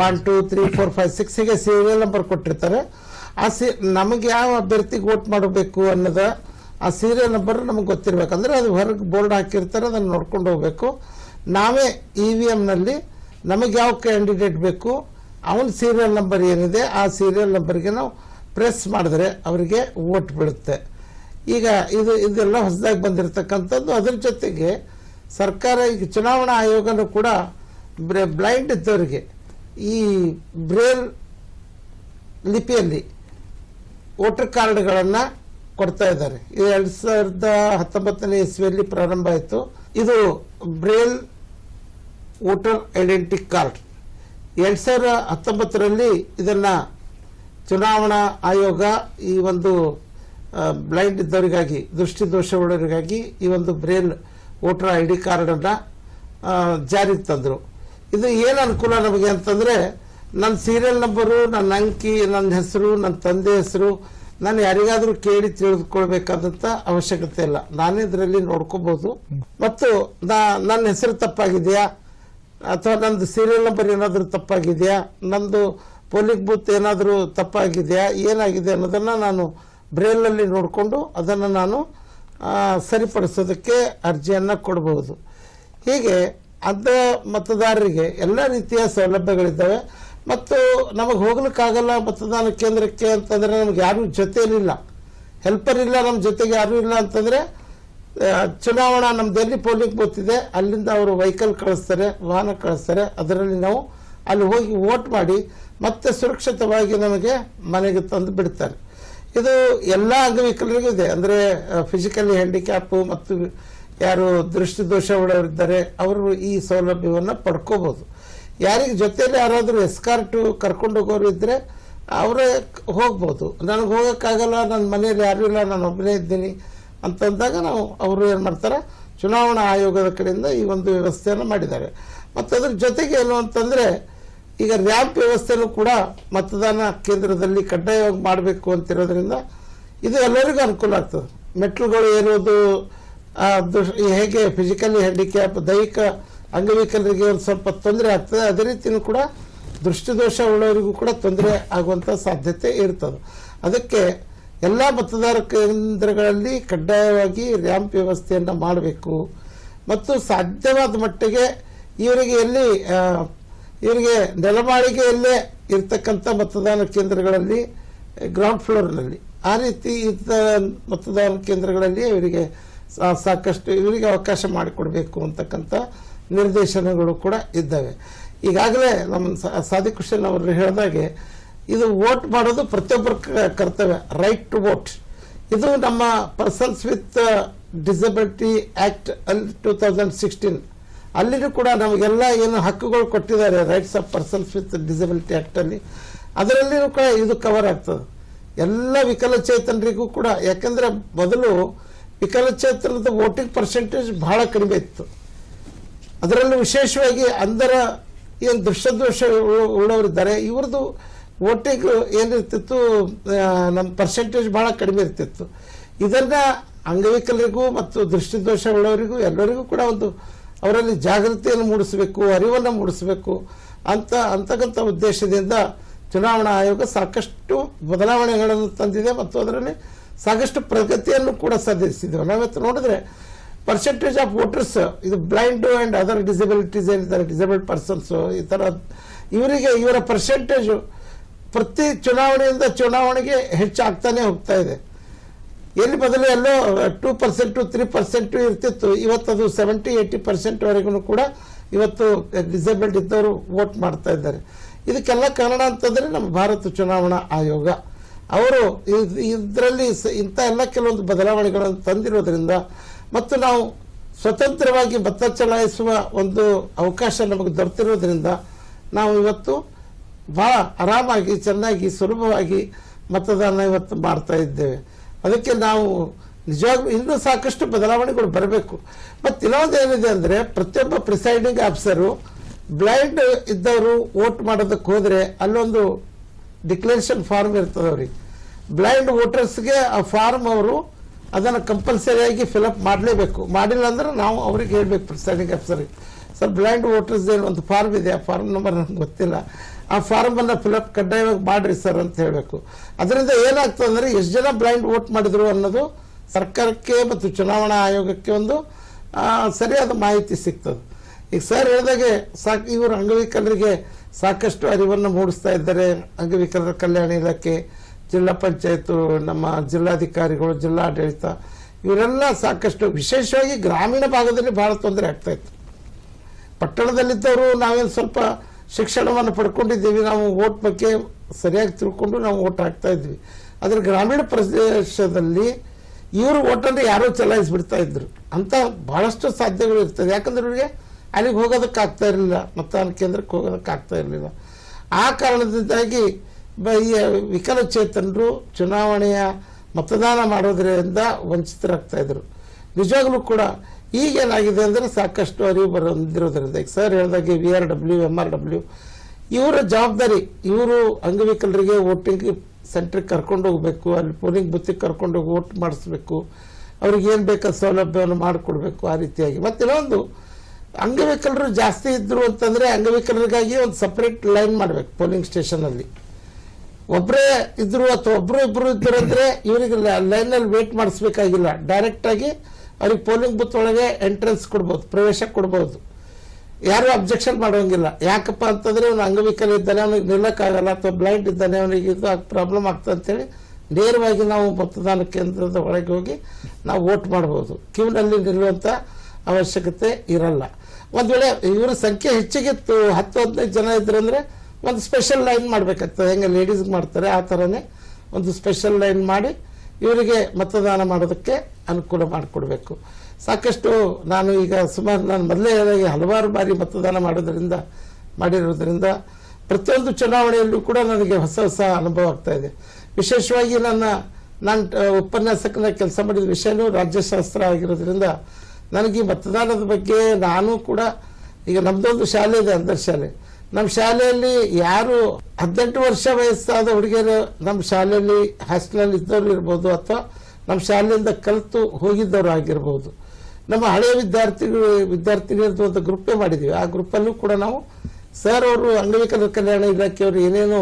S3: one two three four five ಸಿಕ್ಸ್ಗೆ serial number ಕೊಟ್ಟಿರ್ತಾರೆ. ಆ ಸಿ ನಮಗೆ ಯಾವ ಅಭ್ಯರ್ಥಿಗೆ ವೋಟ್ ಮಾಡಬೇಕು ಅನ್ನೋದ ಆ ಸೀರಿಯಲ್ ನಂಬರ್ ನಮಗೆ ಗೊತ್ತಿರಬೇಕಂದ್ರೆ ಅದು ಹೊರಗೆ ಬೋರ್ಡ್ ಹಾಕಿರ್ತಾರೆ, ಅದನ್ನು ನೋಡ್ಕೊಂಡು ಹೋಗಬೇಕು. ನಾವೇ ಇ ವಿ ಎಮ್ನಲ್ಲಿ ನಮಗೆ ಯಾವ ಕ್ಯಾಂಡಿಡೇಟ್ ಬೇಕು, ಅವನ ಸೀರಿಯಲ್ ನಂಬರ್ ಏನಿದೆ, ಆ ಸೀರಿಯಲ್ ನಂಬರ್ಗೆ ನಾವು ಪ್ರೆಸ್ ಮಾಡಿದ್ರೆ ಅವರಿಗೆ ವೋಟ್ ಬೀಳುತ್ತೆ. ಈಗ ಇದು, ಇದೆಲ್ಲ ಹೊಸದಾಗಿ ಬಂದಿರತಕ್ಕಂಥದ್ದು. ಅದರ ಜೊತೆಗೆ ಸರ್ಕಾರ ಈಗ ಚುನಾವಣಾ ಆಯೋಗನೂ ಕೂಡ ಬ್ಲೈಂಡ್ ಇದ್ದವರಿಗೆ, ಈ ಬ್ರೇಲ್ ಲಿಪಿಯಲ್ಲಿ ವೋಟರ್ ಕಾರ್ಡ್ಗಳನ್ನು ಕೊಡ್ತಾ ಇದ್ದಾರೆ. ಇದು ಎರಡು ಸಾವಿರದ ಹತ್ತೊಂಬತ್ತನೇ ಇಸ್ವಿಯಲ್ಲಿ ಪ್ರಾರಂಭ ಆಯಿತು. ಇದು ಬ್ರೇಲ್ ವೋಟರ್ ಐಡೆಂಟಿ ಕಾರ್ಡ್. ಎರಡು ಸಾವಿರ ಹತ್ತೊಂಬತ್ತರಲ್ಲಿ ಇದನ್ನು ಚುನಾವಣಾ ಆಯೋಗ ಈ ಒಂದು ಬ್ಲೈಂಡ್ ಇದ್ದವರಿಗಾಗಿ ದೃಷ್ಟಿದೋಷವುಳ್ಳವರಿಗಾಗಿ ಈ ಒಂದು ಬ್ರೇಲ್ ವೋಟರ್ ಐ ಡಿ ಕಾರ್ಡನ್ನು ಜಾರಿಗೆ ತಂದರು. ಇದು ಏನು ಅನುಕೂಲ ನಮಗೆ ಅಂತಂದರೆ ನನ್ನ ಸೀರಿಯಲ್ ನಂಬರು ನನ್ನ ಅಂಕಿ ನನ್ನ ಹೆಸರು ನನ್ನ ತಂದೆ ಹೆಸರು, ನಾನು ಯಾರಿಗಾದರೂ ಕೇಳಿ ತಿಳಿದುಕೊಳ್ಬೇಕಾದಂಥ ಅವಶ್ಯಕತೆ ಇಲ್ಲ. ನಾನೇ ಇದರಲ್ಲಿ ನೋಡ್ಕೋಬಹುದು ಮತ್ತು ನಾ ನನ್ನ ಹೆಸರು ತಪ್ಪಾಗಿದೆಯಾ? ಅಥವಾ ನಂದು ಸೀರಿಯಲ್ ನಂಬರ್ ಏನಾದರೂ ತಪ್ಪಾಗಿದೆಯಾ? ನಂದು ಪೋಲಿಂಗ್ ಬೂತ್ ಏನಾದರೂ ತಪ್ಪಾಗಿದೆಯಾ? ಏನಾಗಿದೆ ಅನ್ನೋದನ್ನು ನಾನು ಬ್ರೇಲಲ್ಲಿ ನೋಡಿಕೊಂಡು ಅದನ್ನು ನಾನು ಸರಿಪಡಿಸೋದಕ್ಕೆ ಅರ್ಜಿಯನ್ನು ಕೊಡಬಹುದು ಹೀಗೆ ಅರ್ಧ ಮತದಾರರಿಗೆ ಎಲ್ಲ ರೀತಿಯ ಸೌಲಭ್ಯಗಳಿದ್ದಾವೆ. ಮತ್ತು ನಮಗೆ ಹೋಗ್ಲಿಕ್ಕಾಗಲ್ಲ ಮತದಾನ ಕೇಂದ್ರಕ್ಕೆ ಅಂತಂದರೆ ನಮ್ಗೆ ಯಾರೂ ಜೊತೆಯಲ್ಲಿಲ್ಲ. ಹೆಲ್ಪರ್ ಇಲ್ಲ ನಮ್ಮ ಜೊತೆಗೆ ಯಾರೂ ಇಲ್ಲ ಅಂತಂದರೆ ಚುನಾವಣಾ ನಮ್ಮ ಎಲ್ಲಿ ಪೋಲಿಂಗ್ ಗೊತ್ತಿದೆ ಅಲ್ಲಿಂದ ಅವರು ವೆಹಿಕಲ್ ಕಳಿಸ್ತಾರೆ, ವಾಹನ ಕಳಿಸ್ತಾರೆ. ಅದರಲ್ಲಿ ನಾವು ಅಲ್ಲಿ ಹೋಗಿ ವೋಟ್ ಮಾಡಿ ಮತ್ತೆ ಸುರಕ್ಷಿತವಾಗಿ ನಮಗೆ ಮನೆಗೆ ತಂದು ಬಿಡ್ತಾರೆ. ಇದು ಎಲ್ಲ ಅಂಗವಿಕಲರಿಗೂ ಇದೆ ಅಂದರೆ ಫಿಸಿಕಲಿ ಹ್ಯಾಂಡಿಕ್ಯಾಪು ಮತ್ತು ಯಾರು ದೃಷ್ಟಿದೋಷ ಉಳ್ಳವರಿದ್ದಾರೆ, ಅವರು ಈ ಸೌಲಭ್ಯವನ್ನು ಪಡ್ಕೋಬೋದು. ಯಾರಿಗೆ ಜೊತೆಯಲ್ಲಿ ಯಾರಾದರೂ ಎಸ್ಕಾರ್ಟು ಕರ್ಕೊಂಡು ಹೋಗೋರು ಇದ್ದರೆ ಅವರೇ ಹೋಗ್ಬೋದು. ನನಗೆ ಹೋಗೋಕ್ಕಾಗಲ್ಲ ನನ್ನ ಮನೆಯಲ್ಲಿ ಯಾರೂ ಇಲ್ಲ, ನಾನು ಒಬ್ಬನೇ ಇದ್ದೀನಿ ಅಂತಂದಾಗ ನಾವು ಅವರು ಏನು ಮಾಡ್ತಾರೆ, ಚುನಾವಣಾ ಆಯೋಗದ ಕಡೆಯಿಂದ ಈ ಒಂದು ವ್ಯವಸ್ಥೆಯನ್ನು ಮಾಡಿದ್ದಾರೆ. ಮತ್ತು ಅದ್ರ ಜೊತೆಗೆ ಏನು ಅಂತಂದರೆ, ಈಗ ರ್ಯಾಂಪ್ ವ್ಯವಸ್ಥೆನೂ ಕೂಡ ಮತದಾನ ಕೇಂದ್ರದಲ್ಲಿ ಕಡ್ಡಾಯವಾಗಿ ಮಾಡಬೇಕು ಅಂತಿರೋದ್ರಿಂದ ಇದು ಎಲ್ಲರಿಗೂ ಅನುಕೂಲ ಆಗ್ತದೆ. ಮೆಟ್ಲುಗಳು ಏರೋದು ಹೇಗೆ ಫಿಸಿಕಲಿ ಹ್ಯಾಂಡಿಕ್ಯಾಪ್ ದೈಹಿಕ, ಅಂಗವಿಕಲರಿಗೆ ಒಂದು ಸ್ವಲ್ಪ ತೊಂದರೆ ಆಗ್ತದೆ, ಅದೇ ರೀತಿಯೂ ಕೂಡ ದೃಷ್ಟಿದೋಷ ಉಳ್ಳವರಿಗೂ ಕೂಡ ತೊಂದರೆ ಆಗುವಂಥ ಸಾಧ್ಯತೆ ಇರ್ತದೆ. ಅದಕ್ಕೆ ಎಲ್ಲ ಮತದಾರ ಕೇಂದ್ರಗಳಲ್ಲಿ ಕಡ್ಡಾಯವಾಗಿ ರ್ಯಾಂಪ್ ವ್ಯವಸ್ಥೆಯನ್ನು ಮಾಡಬೇಕು. ಮತ್ತು ಸಾಧ್ಯವಾದ ಮಟ್ಟಿಗೆ ಇವರಿಗೆ ಎಲ್ಲಿ ಇವರಿಗೆ ನೆಲಮಾಳಿಗೆಯಲ್ಲೇ ಇರ್ತಕ್ಕಂಥ ಮತದಾನ ಕೇಂದ್ರಗಳಲ್ಲಿ ಗ್ರೌಂಡ್ ಫ್ಲೋರ್ನಲ್ಲಿ ಆ ರೀತಿ ಇದ್ದ ಮತದಾನ ಕೇಂದ್ರಗಳಲ್ಲಿ ಇವರಿಗೆ ಸಾಕಷ್ಟು ಇವರಿಗೆ ಅವಕಾಶ ಮಾಡಿಕೊಡಬೇಕು ಅಂತಕ್ಕಂಥ ನಿರ್ದೇಶನಗಳು ಕೂಡ ಇದ್ದಾವೆ. ಈಗಾಗಲೇ ನಮ್ಮ ಸಾಧಿ ಸಾದಿಕ್ ಹುಸೇನ್ ಅವರು ಹೇಳಿದಾಗೆ ಇದು ವೋಟ್ ಮಾಡೋದು ಪ್ರತಿಯೊಬ್ಬರ ಕರ್ತವ್ಯ ರೈಟ್ ಟು ವೋಟ್ ಇದು ನಮ್ಮ ಪರ್ಸನ್ಸ್ ವಿತ್ ಡಿಸಬಿಲಿಟಿ ಆ್ಯಕ್ಟ್ ಅಲ್ಲಿ ಟೂ ತೌಸಂಡ್ ಸಿಕ್ಸ್ಟೀನ್ ಅಲ್ಲಿನೂ ಕೂಡ ನಮಗೆಲ್ಲ ಏನು ಹಕ್ಕುಗಳು ಕೊಟ್ಟಿದ್ದಾರೆ rights of persons with disability ಆ್ಯಕ್ಟಲ್ಲಿ ಅದರಲ್ಲಿನೂ ಕೂಡ ಇದು ಕವರ್ ಆಗ್ತದೆ. ಎಲ್ಲ ವಿಕಲಚೇತನರಿಗೂ ಕೂಡ, ಯಾಕೆಂದರೆ ಮೊದಲು ವಿಕಲಚೇತನದ ವೋಟಿಂಗ್ ಪರ್ಸೆಂಟೇಜ್ ಬಹಳ ಕಡಿಮೆ ಇತ್ತು. ಅದರಲ್ಲೂ ವಿಶೇಷವಾಗಿ ಅಂಧರ ಏನು ದೃಶ್ಯದೋಷ ಉಳ್ಳ- ಉಳ್ಳವರಿದ್ದಾರೆ, ಇವ್ರದ್ದು ವೋಟಿಂಗ್ ಏನಿರ್ತಿತ್ತು ನಮ್ಮ ಪರ್ಸೆಂಟೇಜ್ ಬಹಳ ಕಡಿಮೆ ಇರ್ತಿತ್ತು. ಇದನ್ನ ಅಂಗವಿಕಲರಿಗೂ ಮತ್ತು ದೃಷ್ಟಿದೋಷ ಉಳ್ಳವರಿಗೂ ಎಲ್ಲರಿಗೂ ಕೂಡ ಒಂದು ಅವರಲ್ಲಿ ಜಾಗೃತಿಯನ್ನು ಮೂಡಿಸಬೇಕು, ಅರಿವನ್ನು ಮೂಡಿಸಬೇಕು ಅಂತ, ಅಂತಕ್ಕಂಥ ಉದ್ದೇಶದಿಂದ ಚುನಾವಣಾ ಆಯೋಗ ಸಾಕಷ್ಟು ಬದಲಾವಣೆಗಳನ್ನು ತಂದಿದೆ ಮತ್ತು ಅದರಲ್ಲಿ ಸಾಕಷ್ಟು ಪ್ರಗತಿಯನ್ನು ಕೂಡ ಸಾಧಿಸಿದ್ದೇವೆ ನಾವಿವತ್ತು ನೋಡಿದ್ರೆ ಪರ್ಸೆಂಟೇಜ್ ಆಫ್ ವೋಟರ್ಸ್ ಇದು ಬ್ಲೈಂಡ್ ಆ್ಯಂಡ್ ಅದರ್ ಡಿಸಬಿಲಿಟೀಸ್ ಏನಿದ್ದಾರೆ ಡಿಸೇಬಲ್ಡ್ ಪರ್ಸನ್ಸ್ ಈ ಥರ ಇವರಿಗೆ ಇವರ ಪರ್ಸೆಂಟೇಜು ಪ್ರತಿ ಚುನಾವಣೆಯಿಂದ ಚುನಾವಣೆಗೆ ಹೆಚ್ಚಾಗ್ತಾನೆ ಹೋಗ್ತಾ ಇದೆ. ಎಲ್ಲಿ ಬದಲು ಎಲ್ಲೋ ಟೂ ಪರ್ಸೆಂಟು ತ್ರೀ ಪರ್ಸೆಂಟು ಇರ್ತಿತ್ತು. ಇವತ್ತು ಅದು ಸೆವೆಂಟಿ ಏಯ್ಟಿ ಪರ್ಸೆಂಟ್ವರೆಗೂ ಕೂಡ ಇವತ್ತು ಡಿಸೇಬಲ್ಡ್ ಇದ್ದವರು ವೋಟ್ ಮಾಡ್ತಾ ಇದ್ದಾರೆ. ಇದಕ್ಕೆಲ್ಲ ಕಾರಣ ಅಂತಂದರೆ ನಮ್ಮ ಭಾರತ ಚುನಾವಣಾ ಆಯೋಗ. ಅವರು ಇದರಲ್ಲಿ ಇಂಥ ಎಲ್ಲ ಕೆಲವೊಂದು ಬದಲಾವಣೆಗಳನ್ನು ತಂದಿರೋದ್ರಿಂದ ಮತ್ತು ನಾವು ಸ್ವತಂತ್ರವಾಗಿ ಮತ ಚಲಾಯಿಸುವ ಒಂದು ಅವಕಾಶ ನಮಗೆ ದೊರೆತಿರೋದ್ರಿಂದ ನಾವು ಇವತ್ತು ಭಾಳ ಆರಾಮಾಗಿ, ಚೆನ್ನಾಗಿ, ಸುಲಭವಾಗಿ ಮತದಾನ ಇವತ್ತು ಮಾಡ್ತಾ ಇದ್ದೇವೆ. ಅದಕ್ಕೆ ನಾವು ನಿಜವಾಗ್ಲೂ ಇನ್ನೂ ಸಾಕಷ್ಟು ಬದಲಾವಣೆಗಳು ಬರಬೇಕು. ಮತ್ತು ಇನ್ನೊಂದು ಏನಿದೆ ಅಂದರೆ ಪ್ರತಿಯೊಬ್ಬ ಪ್ರಿಸೈಡಿಂಗ್ ಆಫೀಸರು ಬ್ಲೈಂಡ್ ಇದ್ದವರು ವೋಟ್ ಮಾಡೋದಕ್ಕೆ ಹೋದರೆ ಅಲ್ಲೊಂದು ಡಿಕ್ಲರೇಷನ್ ಫಾರ್ಮ್ ಇರ್ತದೆ ಅವ್ರಿಗೆ. ಬ್ಲೈಂಡ್ ವೋಟರ್ಸ್ಗೆ ಆ ಫಾರ್ಮ್ ಅವರು ಅದನ್ನು ಕಂಪಲ್ಸರಿಯಾಗಿ ಫಿಲಪ್ ಮಾಡಲೇಬೇಕು. ಮಾಡಿಲ್ಲ ಅಂದ್ರೆ ನಾವು ಅವ್ರಿಗೆ ಹೇಳಬೇಕು ಪ್ರಿಸೈಡಿಂಗ್ ಆಫೀಸರ್ಗೆ ಸರ್ ಬ್ಲೈಂಡ್ ವೋಟರ್ಸ್ ಏನು ಒಂದು ಫಾರ್ಮ್ ಇದೆ, ಆ ಫಾರ್ಮ್ ನಂಬರ್ ನನಗೆ ಗೊತ್ತಿಲ್ಲ. ಆ ಫಾರ್ಮನ್ನು ಫಿಲಪ್ ಕಡ್ಡಾಯವಾಗಿ ಮಾಡಿರಿ ಸರ್ ಅಂತ ಹೇಳಬೇಕು. ಅದರಿಂದ ಏನಾಗ್ತದೆ ಅಂದರೆ ಎಷ್ಟು ಜನ ಬ್ಲೈಂಡ್ ವೋಟ್ ಮಾಡಿದ್ರು ಅನ್ನೋದು ಸರ್ಕಾರಕ್ಕೆ ಮತ್ತು ಚುನಾವಣಾ ಆಯೋಗಕ್ಕೆ ಒಂದು ಸರಿಯಾದ ಮಾಹಿತಿ ಸಿಗ್ತದೆ. ಈಗ ಸರ್ ಹೇಳಿದಾಗೆ ಸಾಕು ಇವರು ಅಂಗವಿಕಲರಿಗೆ ಸಾಕಷ್ಟು ಅರಿವನ್ನು ಮೂಡಿಸ್ತಾ ಇದ್ದಾರೆ. ಅಂಗವಿಕಲರ ಕಲ್ಯಾಣ ಇಲಾಖೆ, ಜಿಲ್ಲಾ ಪಂಚಾಯತ್ ನಮ್ಮ ಜಿಲ್ಲಾಧಿಕಾರಿಗಳು, ಜಿಲ್ಲಾಡಳಿತ, ಇವರೆಲ್ಲ ಸಾಕಷ್ಟು ವಿಶೇಷವಾಗಿ ಗ್ರಾಮೀಣ ಭಾಗದಲ್ಲಿ ಬಹಳ ತೊಂದರೆ ಆಗ್ತಾ ಇತ್ತು. ಪಟ್ಟಣದಲ್ಲಿದ್ದವರು ನಾವೇನು ಸ್ವಲ್ಪ ಶಿಕ್ಷಣವನ್ನು ಪಡ್ಕೊಂಡಿದ್ದೀವಿ. ನಾವು ಓಟ್ ಬಗ್ಗೆ ಸರಿಯಾಗಿ ತಿಳ್ಕೊಂಡು ನಾವು ಓಟ್ ಹಾಕ್ತಾ ಇದ್ವಿ. ಆದರೆ ಗ್ರಾಮೀಣ ಪ್ರದೇಶದಲ್ಲಿ ಇವರು ಓಟನ್ನು ಯಾರೋ ಚಲಾಯಿಸಿಬಿಡ್ತಾ ಇದ್ರು. ಅಂತ ಭಾಳಷ್ಟು ಸಾಧ್ಯಗಳು ಇರ್ತದೆ. ಯಾಕಂದ್ರೆ ಇವರಿಗೆ ಅಲ್ಲಿಗೆ ಹೋಗೋದಕ್ಕೆ ಆಗ್ತಾ ಇರಲಿಲ್ಲ. ಮತದಾನ ಕೇಂದ್ರಕ್ಕೆ ಹೋಗೋದಕ್ಕೆ ಆಗ್ತಾ ಇರಲಿಲ್ಲ. ಆ ಕಾರಣದಿಂದಾಗಿ ಈ ವಿಕಲಚೇತನರು ಚುನಾವಣೆಯ ಮತದಾನ ಮಾಡೋದ್ರಿಂದ ವಂಚಿತರಾಗ್ತಾ ಇದ್ರು. ನಿಜವಾಗ್ಲೂ ಕೂಡ ಈಗೇನಾಗಿದೆ ಅಂದರೆ ಸಾಕಷ್ಟು ಅರಿವು ಬಂದಿರೋದ್ರಿಂದ. ಈಗ ಸರ್ ಹೇಳಿದಾಗೆ V R W M R W ಇವರ ಜವಾಬ್ದಾರಿ, ಇವರು ಅಂಗವಿಕಲರಿಗೆ ವೋಟಿಂಗ್ ಸೆಂಟ್ರಿಗೆ ಕರ್ಕೊಂಡು ಹೋಗಬೇಕು, ಅಲ್ಲಿ ಪೋಲಿಂಗ್ ಬುತ್ತಿಗೆ ಕರ್ಕೊಂಡೋಗಿ ವೋಟ್ ಮಾಡಿಸ್ಬೇಕು ಅವ್ರಿಗೆ ಏನು ಬೇಕಾದ ಸೌಲಭ್ಯವನ್ನು ಮಾಡಿಕೊಡ್ಬೇಕು ಆ ರೀತಿಯಾಗಿ. ಮತ್ತು ಇನ್ನೊಂದು ಅಂಗವಿಕಲರು ಜಾಸ್ತಿ ಇದ್ರು ಅಂತಂದರೆ ಅಂಗವಿಕಲರಿಗಾಗಿ ಒಂದು ಸಪ್ರೇಟ್ ಲೈನ್ ಮಾಡಬೇಕು ಪೋಲಿಂಗ್ ಸ್ಟೇಷನಲ್ಲಿ ಒಬ್ಬರೇ ಇದ್ರು ಅಥವಾ ಒಬ್ರು ಇಬ್ರು ಇದ್ರು ಅಂದ್ರೆ ಇವರಿಗೆ ಲೈನಲ್ಲಿ ವೇಟ್ ಮಾಡಿಸ್ಬೇಕಾಗಿಲ್ಲ. ಡೈರೆಕ್ಟ್ ಆಗಿ ಅವ್ರಿಗೆ ಪೋಲಿಂಗ್ ಬೂತ್ ಒಳಗೆ ಎಂಟ್ರೆನ್ಸ್ ಕೊಡ್ಬೋದು, ಪ್ರವೇಶ ಕೊಡ್ಬೋದು. ಯಾರು ಅಬ್ಜೆಕ್ಷನ್ ಮಾಡೋಂಗಿಲ್ಲ. ಯಾಕಪ್ಪ ಅಂತಂದ್ರೆ ಅವ್ನು ಅಂಗವಿಕಲ ಇದ್ದಾನೆ, ಅವನಿಗೆ ನಿಲ್ಲಕ್ಕಾಗಲ್ಲ ಅಥವಾ ಬ್ಲೈಂಡ್ ಇದ್ದಾನೆ, ಅವನಿಗೆ ಇದು ಪ್ರಾಬ್ಲಮ್ ಆಗ್ತದೆ ಅಂತೇಳಿ ನೇರವಾಗಿ ನಾವು ಮತದಾನ ಕೇಂದ್ರದ ಒಳಗೆ ಹೋಗಿ ನಾವು ವೋಟ್ ಮಾಡ್ಬೋದು. ಕ್ಯೂನಲ್ಲಿ ನಿಲ್ಲುವಂಥ ಅವಶ್ಯಕತೆ ಇರಲ್ಲ. ಒಂದು ವೇಳೆ ಇವರ ಸಂಖ್ಯೆ ಹೆಚ್ಚಿಗೆ ಹತ್ತು, ಹದಿನೈದು ಜನ ಇದ್ರಂದ್ರೆ ಒಂದು ಸ್ಪೆಷಲ್ ಲೈನ್ ಮಾಡ್ಬೇಕಾಗ್ತದೆ. ಹೆಂಗೆ ಲೇಡೀಸ್ಗೆ ಮಾಡ್ತಾರೆ, ಆ ಥರನೇ ಒಂದು ಸ್ಪೆಷಲ್ ಲೈನ್ ಮಾಡಿ ಇವರಿಗೆ ಮತದಾನ ಮಾಡೋದಕ್ಕೆ ಅನುಕೂಲ ಮಾಡಿಕೊಡ್ಬೇಕು. ಸಾಕಷ್ಟು ನಾನು ಈಗ ಸುಮಾರು ನಾನು ಮೊದಲೇ ಹಲವಾರು ಬಾರಿ ಮತದಾನ ಮಾಡೋದ್ರಿಂದ, ಮಾಡಿರೋದ್ರಿಂದ ಪ್ರತಿಯೊಂದು ಚುನಾವಣೆಯಲ್ಲೂ ಕೂಡ ನನಗೆ ಹೊಸ ಹೊಸ ಅನುಭವ ಆಗ್ತಾ ಇದೆ. ವಿಶೇಷವಾಗಿ ನನ್ನ ನಾನು ಉಪನ್ಯಾಸಕನ ಕೆಲಸ ಮಾಡಿದ ವಿಷಯನೂ ರಾಜ್ಯಶಾಸ್ತ್ರ ಆಗಿರೋದ್ರಿಂದ ನನಗೆ ಈ ಮತದಾನದ ಬಗ್ಗೆ ನಾನು ಕೂಡ, ಈಗ ನಮ್ದೊಂದು ಶಾಲೆ ಇದೆ ಅಂತರ್ ಶಾಲೆ. ನಮ್ಮ ಶಾಲೆಯಲ್ಲಿ ಯಾರು ಹದಿನೆಂಟು ವರ್ಷ ವಯಸ್ಸಾದ ಹುಡುಗಿಯರು ನಮ್ಮ ಶಾಲೆಯಲ್ಲಿ ಹಾಸ್ಟೆಲಲ್ಲಿ ಇದ್ದವ್ರು ಇರ್ಬೋದು ಅಥವಾ ನಮ್ಮ ಶಾಲೆಯಿಂದ ಕಲಿತು ಹೋಗಿದ್ದವರು ಆಗಿರ್ಬೋದು. ನಮ್ಮ ಹಳೆಯ ವಿದ್ಯಾರ್ಥಿಗಳು ವಿದ್ಯಾರ್ಥಿಗಳದ್ದು ಒಂದು ಗ್ರೂಪೇ ಮಾಡಿದ್ದೀವಿ ಆ ಗ್ರೂಪಲ್ಲೂ ಕೂಡ ನಾವು ಸರ್ ಅವರು ಅಂಗವಿಕಲರ ಕಲ್ಯಾಣ ಇಲಾಖೆಯವರು ಏನೇನು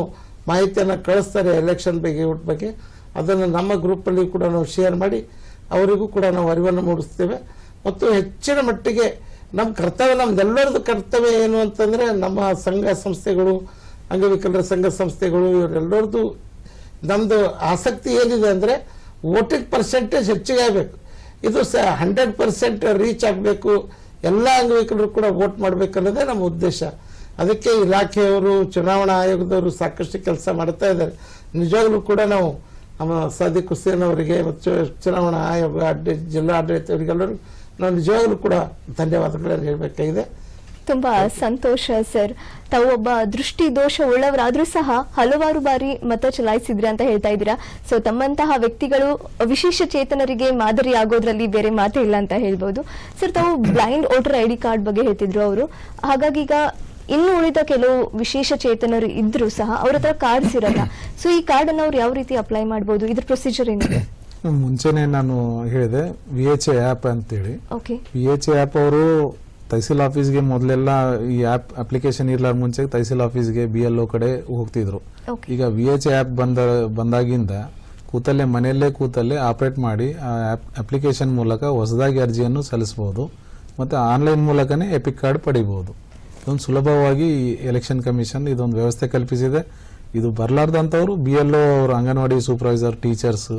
S3: ಮಾಹಿತಿಯನ್ನು ಕಳಿಸ್ತಾರೆ ಎಲೆಕ್ಷನ್ ಬಗ್ಗೆ ಊಟ ಬಗ್ಗೆ. ಅದನ್ನು ನಮ್ಮ ಗ್ರೂಪಲ್ಲಿ ಕೂಡ ನಾವು ಶೇರ್ ಮಾಡಿ, ಅವರಿಗೂ ಕೂಡ ನಾವು ಅರಿವನ್ನು ಮೂಡಿಸ್ತೇವೆ. ಮತ್ತು ಹೆಚ್ಚಿನ ಮಟ್ಟಿಗೆ ನಮ್ಮ ಕರ್ತವ್ಯ, ನಮ್ದೆಲ್ಲರದ್ದು ಕರ್ತವ್ಯ ಏನು ಅಂತಂದರೆ ನಮ್ಮ ಸಂಘ ಸಂಸ್ಥೆಗಳು, ಅಂಗವಿಕಲರ ಸಂಘ ಸಂಸ್ಥೆಗಳು, ಇವರೆಲ್ಲರದ್ದು ನಮ್ಮದು ಆಸಕ್ತಿ ಏನಿದೆ ಅಂದರೆ ವೋಟಿಂಗ್ ಪರ್ಸೆಂಟೇಜ್ ಹೆಚ್ಚಿಗೆ ಆಗಬೇಕು. ಇದು ಸ ಹಂಡ್ರೆಡ್ ಪರ್ಸೆಂಟ್ ರೀಚ್ ಆಗಬೇಕು. ಎಲ್ಲ ಅಂಗವಿಕಲರು ಕೂಡ ವೋಟ್ ಮಾಡಬೇಕನ್ನೋದೇ ನಮ್ಮ ಉದ್ದೇಶ. ಅದಕ್ಕೆ ಇಲಾಖೆಯವರು, ಚುನಾವಣಾ ಆಯೋಗದವರು ಸಾಕಷ್ಟು ಕೆಲಸ ಮಾಡ್ತಾ ಇದ್ದಾರೆ. ನಿಜವಾಗ್ಲೂ ಕೂಡ ನಾವು ನಮ್ಮ ಸಾದಿಕ್ ಹುಸೇನ್ ಅವರಿಗೆ ಮತ್ತು ಚುನಾವಣಾ ಆಯೋಗ ಜಿಲ್ಲಾ ಆಡಳಿತವರಿಗೆಲ್ಲರೂ ನಾವು ನಿಜವಾಗ್ಲೂ ಕೂಡ ಧನ್ಯವಾದಗಳನ್ನು ಹೇಳಬೇಕಾಗಿದೆ.
S1: ತುಂಬಾ ಸಂತೋಷ ಸರ್. ತಾವು ಒಬ್ಬ ದೃಷ್ಟಿ ದೋಷ ಉಳ್ಳವರಾದ್ರೂ ಸಹ ಹಲವಾರು ಬಾರಿ ಮತ ಚಲಾಯಿಸಿದ್ರಿ ಅಂತ ಹೇಳ್ತಾ ಇದ್ದೀರಾ. ಸೊ ತಮ್ಮಂತಹ ವ್ಯಕ್ತಿಗಳು ವಿಶೇಷ ಚೇತನರಿಗೆ ಮಾದರಿ ಆಗೋದ್ರಲ್ಲಿ ಬೇರೆ ಮಾತೇ ಇಲ್ಲ ಅಂತ ಹೇಳ್ಬಹುದು ಸರ್ ತಾವು blind voter I D card ಬಗ್ಗೆ ಹೇಳ್ತಿದ್ರು ಅವರು. ಹಾಗಾಗಿ ಈಗ ಇನ್ನು ಉಳಿದ ಕೆಲವು ವಿಶೇಷ ಚೇತನರು ಇದ್ರು ಸಹ ಅವ್ರ ಹತ್ರ ಕಾರ್ಡ್ಸ್ ಇರಲ್ಲ. ಸೊ ಈ ಕಾರ್ಡ್ ಅನ್ನು ಅವ್ರು ಯಾವ ರೀತಿ ಅಪ್ಲೈ ಮಾಡಬಹುದು ಇದ್ರ ಪ್ರೊಸೀಜರ್ ಏನಿದೆ?
S2: ಮುಂಚೆನೆ ನಾನು ಹೇಳಿದೆ ವಿ ಎಚ್ ಎ ಆ್ಯಪ್ ಅಂತೇಳಿ. ವಿ ಎಚ್ ಎ ಆ್ಯಪ್ ಅವರು ತಹಸೀಲ್ ಆಫೀಸ್ಗೆ ಮೊದಲೆಲ್ಲ ಈ ಆ್ಯಪ್ ಅಪ್ಲಿಕೇಶನ್ ಇರ್ಲಾರ ಮುಂಚೆ ತಹಸೀಲ್ ಆಫೀಸ್ಗೆ ಬಿ ಎಲ್ ಒ ಕಡೆ ಹೋಗ್ತಿದ್ರು. ಈಗ ವಿ ಎಚ್ ಆ್ಯಪ್ ಬಂದ ಬಂದಾಗಿಂದ ಕೂತಲ್ಲೇ ಮನೆಯಲ್ಲೇ ಕೂತಲ್ಲೇ ಆಪರೇಟ್ ಮಾಡಿ ಆ ಅಪ್ಲಿಕೇಶನ್ ಮೂಲಕ ಹೊಸದಾಗಿ ಅರ್ಜಿಯನ್ನು ಸಲ್ಲಿಸಬಹುದು ಮತ್ತು ಆನ್ಲೈನ್ ಮೂಲಕನೇ ಎಪಿಕ್ ಕಾರ್ಡ್ ಪಡಿಬಹುದು ಇದೊಂದು ಸುಲಭವಾಗಿ ಎಲೆಕ್ಷನ್ ಕಮಿಷನ್ ಇದೊಂದು ವ್ಯವಸ್ಥೆ ಕಲ್ಪಿಸಿದೆ. ಇದು ಬರಲಾರ್ದಂಥವ್ರು ಬಿ ಎಲ್ ಒ ಅವರು ಅಂಗನವಾಡಿ ಸೂಪರ್ವೈಸರ್ ಟೀಚರ್ಸ್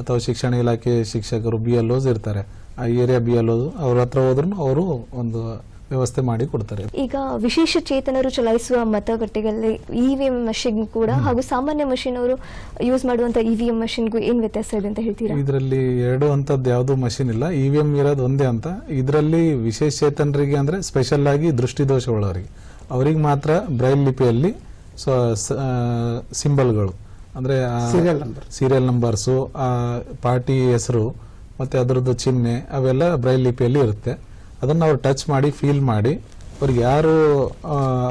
S2: ಅಥವಾ ಶಿಕ್ಷಣ ಇಲಾಖೆ ಶಿಕ್ಷಕರು ಬಿ ಎಲ್ ಓಸ್ ಇರ್ತಾರೆ. ಆ ಏರಿಯಾ ಬಿ ಎಲ್ ಓಸ್ ಅವ್ರ ಹತ್ರ ಹೋದ್ರೂ ಅವರು ಒಂದು ವ್ಯವಸ್ಥೆ ಮಾಡಿ ಕೊಡ್ತಾರೆ.
S1: ಈಗ ವಿಶೇಷ ಚೇತನರು ಚಲಾಯಿಸುವ ಮತಗಟ್ಟೆಗಳಲ್ಲಿ ಇವಿಎಂ ಮಷಿನ್ ಕೂಡ ಹಾಗೂ ಸಾಮಾನ್ಯ ಮಷಿನ್ ಅವರು ಯೂಸ್ ಮಾಡುವಂತ ಇವಿಎಂ ಮಷಿನ್ಗೂ ಏನ್ ವ್ಯತ್ಯಾಸ ಇದೆ ಅಂತ ಹೇಳ್ತೀರಾ?
S2: ಇದರಲ್ಲಿ ಎರಡು ಅಂತದ್ದು ಯಾವುದು ಮಷಿನ್ ಇಲ್ಲ. ಇ ವಿ ಎಂ ಇರೋದು ಒಂದೇ ಅಂತ. ಇದರಲ್ಲಿ ವಿಶೇಷ ಚೇತನರಿಗೆ ಅಂದ್ರೆ ಸ್ಪೆಷಲ್ ಆಗಿ ದೃಷ್ಟಿದೋಷ ಉಳ್ಳವರಿಗೆ. ಅವರಿಗೆ ಮಾತ್ರ ಬ್ರೈಲ್ ಲಿಪಿಯಲ್ಲಿ ಸಿಂಬಲ್ಗಳು ಅಂದ್ರೆ
S3: Serial number.
S2: Serial numbers party ಹೆಸರು ಮತ್ತೆ ಅದರದ್ದು ಚಿಹ್ನೆ ಅವೆಲ್ಲ ಬ್ರೈಲ್ ಲಿಪಿಯಲ್ಲಿ ಇರುತ್ತೆ. ಅದನ್ನು ಅವ್ರು ಟಚ್ ಮಾಡಿ ಫೀಲ್ ಮಾಡಿ ಅವ್ರಿಗೆ ಯಾರು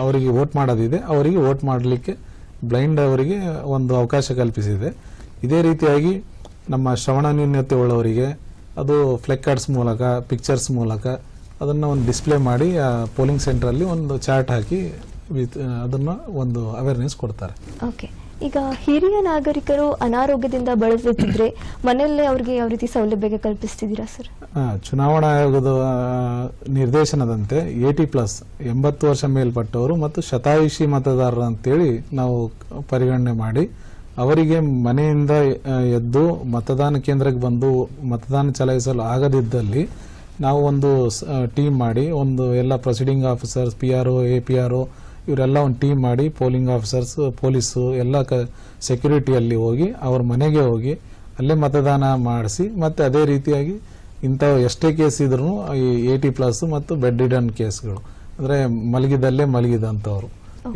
S2: ಅವರಿಗೆ ವೋಟ್ ಮಾಡೋದಿದೆ ಅವರಿಗೆ ವೋಟ್ ಮಾಡಲಿಕ್ಕೆ ಬ್ಲೈಂಡ್ ಅವರಿಗೆ ಒಂದು ಅವಕಾಶ ಕಲ್ಪಿಸಿದೆ. ಇದೇ ರೀತಿಯಾಗಿ ನಮ್ಮ ಶ್ರವಣ ನ್ಯೂನ್ಯತೆ ಉಳ್ಳವರಿಗೆ ಅದು ಫ್ಲೆಕ್ ಕಾರ್ಡ್ಸ್ ಮೂಲಕ ಪಿಕ್ಚರ್ಸ್ ಮೂಲಕ ಅದನ್ನು ಒಂದು ಡಿಸ್ಪ್ಲೇ ಮಾಡಿ ಪೋಲಿಂಗ್ ಸೆಂಟ್ರಲ್ಲಿ ಒಂದು ಚಾರ್ಟ್ ಹಾಕಿ ವಿತ್ ಅದನ್ನು ಒಂದು ಅವೇರ್ನೆಸ್ ಕೊಡ್ತಾರೆ.
S1: ಓಕೆ ಈಗ ಹಿರಿಯ ನಾಗರಿಕರು ಅನಾರೋಗ್ಯದಿಂದ ಬಳಲುತ್ತಿದ್ರೆ ಮನೆಯಲ್ಲೇ ಅವರಿಗೆ ಯಾವ ರೀತಿ ಸೌಲಭ್ಯ ಕಲ್ಪಿಸ್ತಿದ್ದೀರಾ ಸರ್?
S2: ಚುನಾವಣಾ ಆಯೋಗದ ನಿರ್ದೇಶನದಂತೆ ಏಟಿ ಪ್ಲಸ್ ಎಂಬತ್ತು ವರ್ಷ ಮೇಲ್ಪಟ್ಟವರು ಮತ್ತು ಶತಾಯುಷಿ ಮತದಾರರು ಅಂತೇಳಿ ನಾವು ಪರಿಗಣನೆ ಮಾಡಿ ಅವರಿಗೆ ಮನೆಯಿಂದ ಎದ್ದು ಮತದಾನ ಕೇಂದ್ರಕ್ಕೆ ಬಂದು ಮತದಾನ ಚಲಾಯಿಸಲು ಆಗದಿದ್ದಲ್ಲಿ ನಾವು ಒಂದು ಟೀಮ್ ಮಾಡಿ ಒಂದು ಎಲ್ಲ proceeding officers, P R O, A P R O ಇವರೆಲ್ಲ ಒಂದು ಟೀಮ್ ಮಾಡಿ ಪೋಲಿಂಗ್ ಆಫೀಸರ್ಸ್ ಪೊಲೀಸು ಎಲ್ಲ ಕ ಸೆಕ್ಯೂರಿಟಿಯಲ್ಲಿ ಹೋಗಿ ಅವ್ರ ಮನೆಗೆ ಹೋಗಿ ಅಲ್ಲೇ ಮತದಾನ ಮಾಡಿಸಿ ಮತ್ತು ಅದೇ ರೀತಿಯಾಗಿ ಇಂಥವು ಎಷ್ಟೇ ಕೇಸ್ ಇದ್ರೂ ಈ ಏಟಿ ಪ್ಲಸ್ ಮತ್ತು ಬೆಡ್ ರಿಡನ್ ಕೇಸ್ಗಳು ಅಂದರೆ ಮಲಗಿದಲ್ಲೇ ಮಲಗಿದಂಥವ್ರು.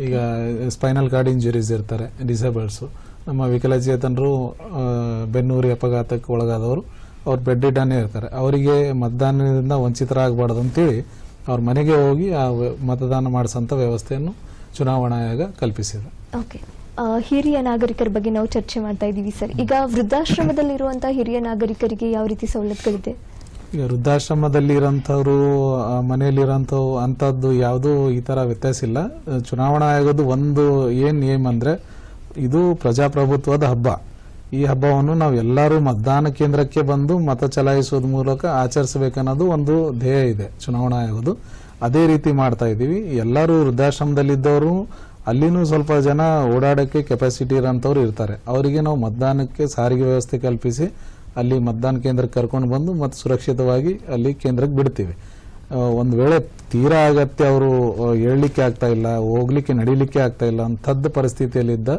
S2: ಈಗ ಸ್ಪೈನಲ್ ಕಾರ್ಡ್ ಇಂಜುರೀಸ್ ಇರ್ತಾರೆ ಡಿಸೇಬಲ್ಸು ನಮ್ಮ ವಿಕಲಚೇತನರು ಬೆನ್ನೂರಿ ಅಪಘಾತಕ್ಕೆ ಒಳಗಾದವರು ಅವ್ರು ಬೆಡ್ ರಿಡನ್ನೇ ಇರ್ತಾರೆ. ಅವರಿಗೆ ಮತದಾನದಿಂದ ವಂಚಿತರಾಗಬಾರ್ದು ಅಂತೇಳಿ ಅವ್ರ ಮನೆಗೆ ಹೋಗಿ ಆ ಮತದಾನ ಮಾಡಿಸಂತ ವ್ಯವಸ್ಥೆಯನ್ನು ಚುನಾವಣಾ ಆಯೋಗ ಕಲ್ಪಿಸಿದೆ.
S1: ಓಕೆ. ಹಿರಿಯ ನಾಗರಿಕರ ಬಗ್ಗೆ ನಾವು ಚರ್ಚೆ ಮಾಡ್ತಾ ಇದ್ದೀವಿ ಸರ್. ಈಗ ವೃದ್ಧಾಶ್ರಮದಲ್ಲಿರುವಂತಹ ಹಿರಿಯ ನಾಗರಿಕರಿಗೆ ಯಾವ ರೀತಿ ಸವಲತ್ತುಗಳಿದೆ?
S2: ಈಗ ವೃದ್ಧಾಶ್ರಮದಲ್ಲಿ ಇರೋಂಥವ್ರು ಮನೆಯಲ್ಲಿರೋಂಥವು ಅಂಥದ್ದು ಯಾವುದೂ ಈ ಥರ ವ್ಯತ್ಯಾಸ ಇಲ್ಲ. ಚುನಾವಣಾ ಆಯೋಗದ ಒಂದು ಏನು ಏಮ್ ಅಂದರೆ ಇದು ಪ್ರಜಾಪ್ರಭುತ್ವದ ಹಬ್ಬ. ಈ ಹಬ್ಬವನ್ನು ನಾವು ಎಲ್ಲರೂ ಮತದಾನ ಕೇಂದ್ರಕ್ಕೆ ಬಂದು ಮತ ಚಲಾಯಿಸೋದ್ ಮೂಲಕ ಆಚರಿಸಬೇಕನ್ನೋದು ಒಂದು ಧ್ಯೇಯ ಇದೆ, ಚುನಾವಣಾ ಆಯೋಗದು ಅದೇ ರೀತಿ ಮಾಡ್ತಾ ಇದ್ದೀವಿ. ಎಲ್ಲರೂ ವೃದ್ಧಾಶ್ರಮದಲ್ಲಿದ್ದವರು, ಅಲ್ಲಿನೂ ಸ್ವಲ್ಪ ಜನ ಓಡಾಡೋಕ್ಕೆ ಕೆಪಾಸಿಟಿ ಇರೋಂಥವ್ರು ಇರ್ತಾರೆ. ಅವರಿಗೆ ನಾವು ಮತದಾನಕ್ಕೆ ಸಾರಿಗೆ ವ್ಯವಸ್ಥೆ ಕಲ್ಪಿಸಿ ಅಲ್ಲಿ ಮತದಾನ ಕೇಂದ್ರಕ್ಕೆ ಕರ್ಕೊಂಡು ಬಂದು ಮತ್ತು ಸುರಕ್ಷಿತವಾಗಿ ಅಲ್ಲಿ ಕೇಂದ್ರಕ್ಕೆ ಬಿಡ್ತೀವಿ. ಒಂದು ವೇಳೆ ತೀರಾ ಅಗತ್ಯ ಅವರು ಹೇಳಲಿಕ್ಕೆ ಆಗ್ತಾ ಇಲ್ಲ, ಹೋಗ್ಲಿಕ್ಕೆ, ನಡೀಲಿಕ್ಕೆ ಆಗ್ತಾ ಇಲ್ಲ, ಅಂಥದ್ದು ಪರಿಸ್ಥಿತಿಯಲ್ಲಿದ್ದ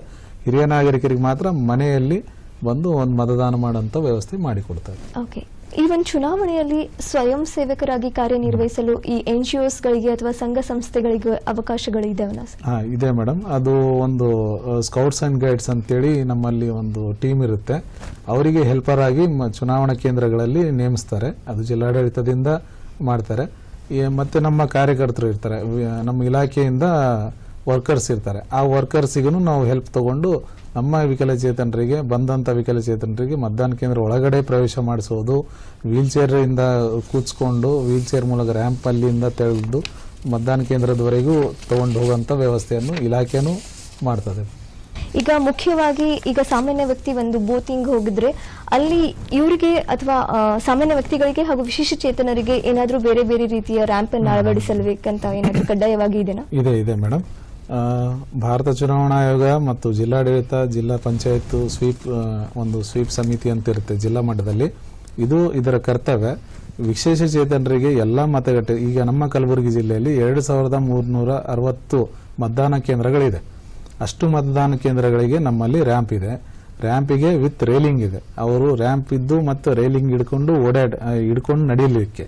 S2: ಹಿರಿಯ ನಾಗರಿಕರಿಗೆ ಮಾತ್ರ ಮನೆಯಲ್ಲಿ ಬಂದು ಒಂದು ಮತದಾನ ಮಾಡುವಂತ ವ್ಯವಸ್ಥೆ ಮಾಡಿಕೊಡ್ತಾರೆ.
S1: ಓಕೆ ಈ ಒಂದು ಚುನಾವಣೆಯಲ್ಲಿ ಸ್ವಯಂ ಸೇವಕರಾಗಿ ಕಾರ್ಯನಿರ್ವಹಿಸಲು ಈ ಎನ್ ಜಿ ಗಳಿಗೆ ಅಥವಾ ಸಂಘ ಸಂಸ್ಥೆಗಳಿಗೆ ಅವಕಾಶಗಳು ಇದಾವಲ್ಲ ಸರ್?
S2: ಹಾ ಇದೆ ಮೇಡಮ್ ಅದು ಒಂದು ಸ್ಕೌಟ್ಸ್ ಅಂಡ್ ಗೈಡ್ಸ್ ಅಂತೇಳಿ ನಮ್ಮಲ್ಲಿ ಒಂದು ಟೀಮ್ ಇರುತ್ತೆ. ಅವರಿಗೆ ಹೆಲ್ಪರ್ ಆಗಿ ಚುನಾವಣಾ ಕೇಂದ್ರಗಳಲ್ಲಿ ನೇಮಿಸ್ತಾರೆ. ಅದು ಜಿಲ್ಲಾಡಳಿತದಿಂದ ಮಾಡ್ತಾರೆ. ಮತ್ತೆ ನಮ್ಮ ಕಾರ್ಯಕರ್ತರು ಇರ್ತಾರೆ. ನಮ್ಮ ಇಲಾಖೆಯಿಂದ ವರ್ಕರ್ಸ್ ಇರ್ತಾರೆ. ಆ ವರ್ಕರ್ಸಿಗೂ ನಾವು ಹೆಲ್ಪ್ ತಗೊಂಡು ನಮ್ಮ ವಿಕಲಚೇತನರಿಗೆ ಬಂದಂಥ ವಿಕಲಚೇತನರಿಗೆ ಮತದಾನ ಕೇಂದ್ರ ಒಳಗಡೆ ಪ್ರವೇಶ ಮಾಡಿಸೋದು ವೀಲ್ ಚೇರಿಂದ ಕೂತ್ಸ್ಕೊಂಡು ವೀಲ್ ಚೇರ್ ಮೂಲಕ ರ್ಯಾಂಪ್ ಅಲ್ಲಿಂದ ತೆಗೆದು ಮತದಾನ ಕೇಂದ್ರದವರೆಗೂ ತಗೊಂಡು ಹೋಗುವಂಥ ವ್ಯವಸ್ಥೆಯನ್ನು ಇಲಾಖೆನೂ ಮಾಡ್ತದೆ.
S1: ಈಗ ಮುಖ್ಯವಾಗಿ ಈಗ ಸಾಮಾನ್ಯ ವ್ಯಕ್ತಿ ಒಂದು ಬೋತಿಂಗ್ ಹೋಗಿದ್ರೆ ಅಲ್ಲಿ ಇವರಿಗೆ ಅಥವಾ ಸಾಮಾನ್ಯ ವ್ಯಕ್ತಿಗಳಿಗೆ ಹಾಗೂ ವಿಶೇಷ ಚೇತನರಿಗೆ ಏನಾದರೂ ಬೇರೆ ಬೇರೆ ರೀತಿಯ ರ್ಯಾಂಪ್ ಅನ್ನು ಅಳವಡಿಸಲ್ಬೇಕಂತ ಏನಾದರೂ ಕಡ್ಡಾಯವಾಗಿ ಇದೆನಾ?
S2: ಇದೆ ಇದೆ ಮೇಡಮ್ ಭಾರತ ಚುನಾವಣಾ ಆಯೋಗ ಮತ್ತು ಜಿಲ್ಲಾಡಳಿತ, ಜಿಲ್ಲಾ ಪಂಚಾಯತ್ ಸ್ವೀಪ್ ಒಂದು ಸ್ವೀಪ್ ಸಮಿತಿ ಅಂತ ಇರುತ್ತೆ ಜಿಲ್ಲಾ ಮಟ್ಟದಲ್ಲಿ. ಇದು ಇದರ ಕರ್ತವ್ಯ. ವಿಶೇಷ ಚೇತನರಿಗೆ ಎಲ್ಲ ಮತಗಟ್ಟೆ, ಈಗ ನಮ್ಮ ಕಲಬುರಗಿ ಜಿಲ್ಲೆಯಲ್ಲಿ ಎರಡು ಸಾವಿರದ ಮೂರ್ನೂರ ಅರವತ್ತು ಮತದಾನ ಕೇಂದ್ರಗಳಿದೆ. ಅಷ್ಟು ಮತದಾನ ಕೇಂದ್ರಗಳಿಗೆ ನಮ್ಮಲ್ಲಿ ರ್ಯಾಂಪ್ ಇದೆ. ರ್ಯಾಂಪಿಗೆ ವಿತ್ ರೇಲಿಂಗ್ ಇದೆ. ಅವರು ರ್ಯಾಂಪ್ ಇದ್ದು ಮತ್ತು ರೇಲಿಂಗ್ ಹಿಡ್ಕೊಂಡು ಓಡಾಡ್ ಹಿಡ್ಕೊಂಡು ನಡೀಲಿಕ್ಕೆ.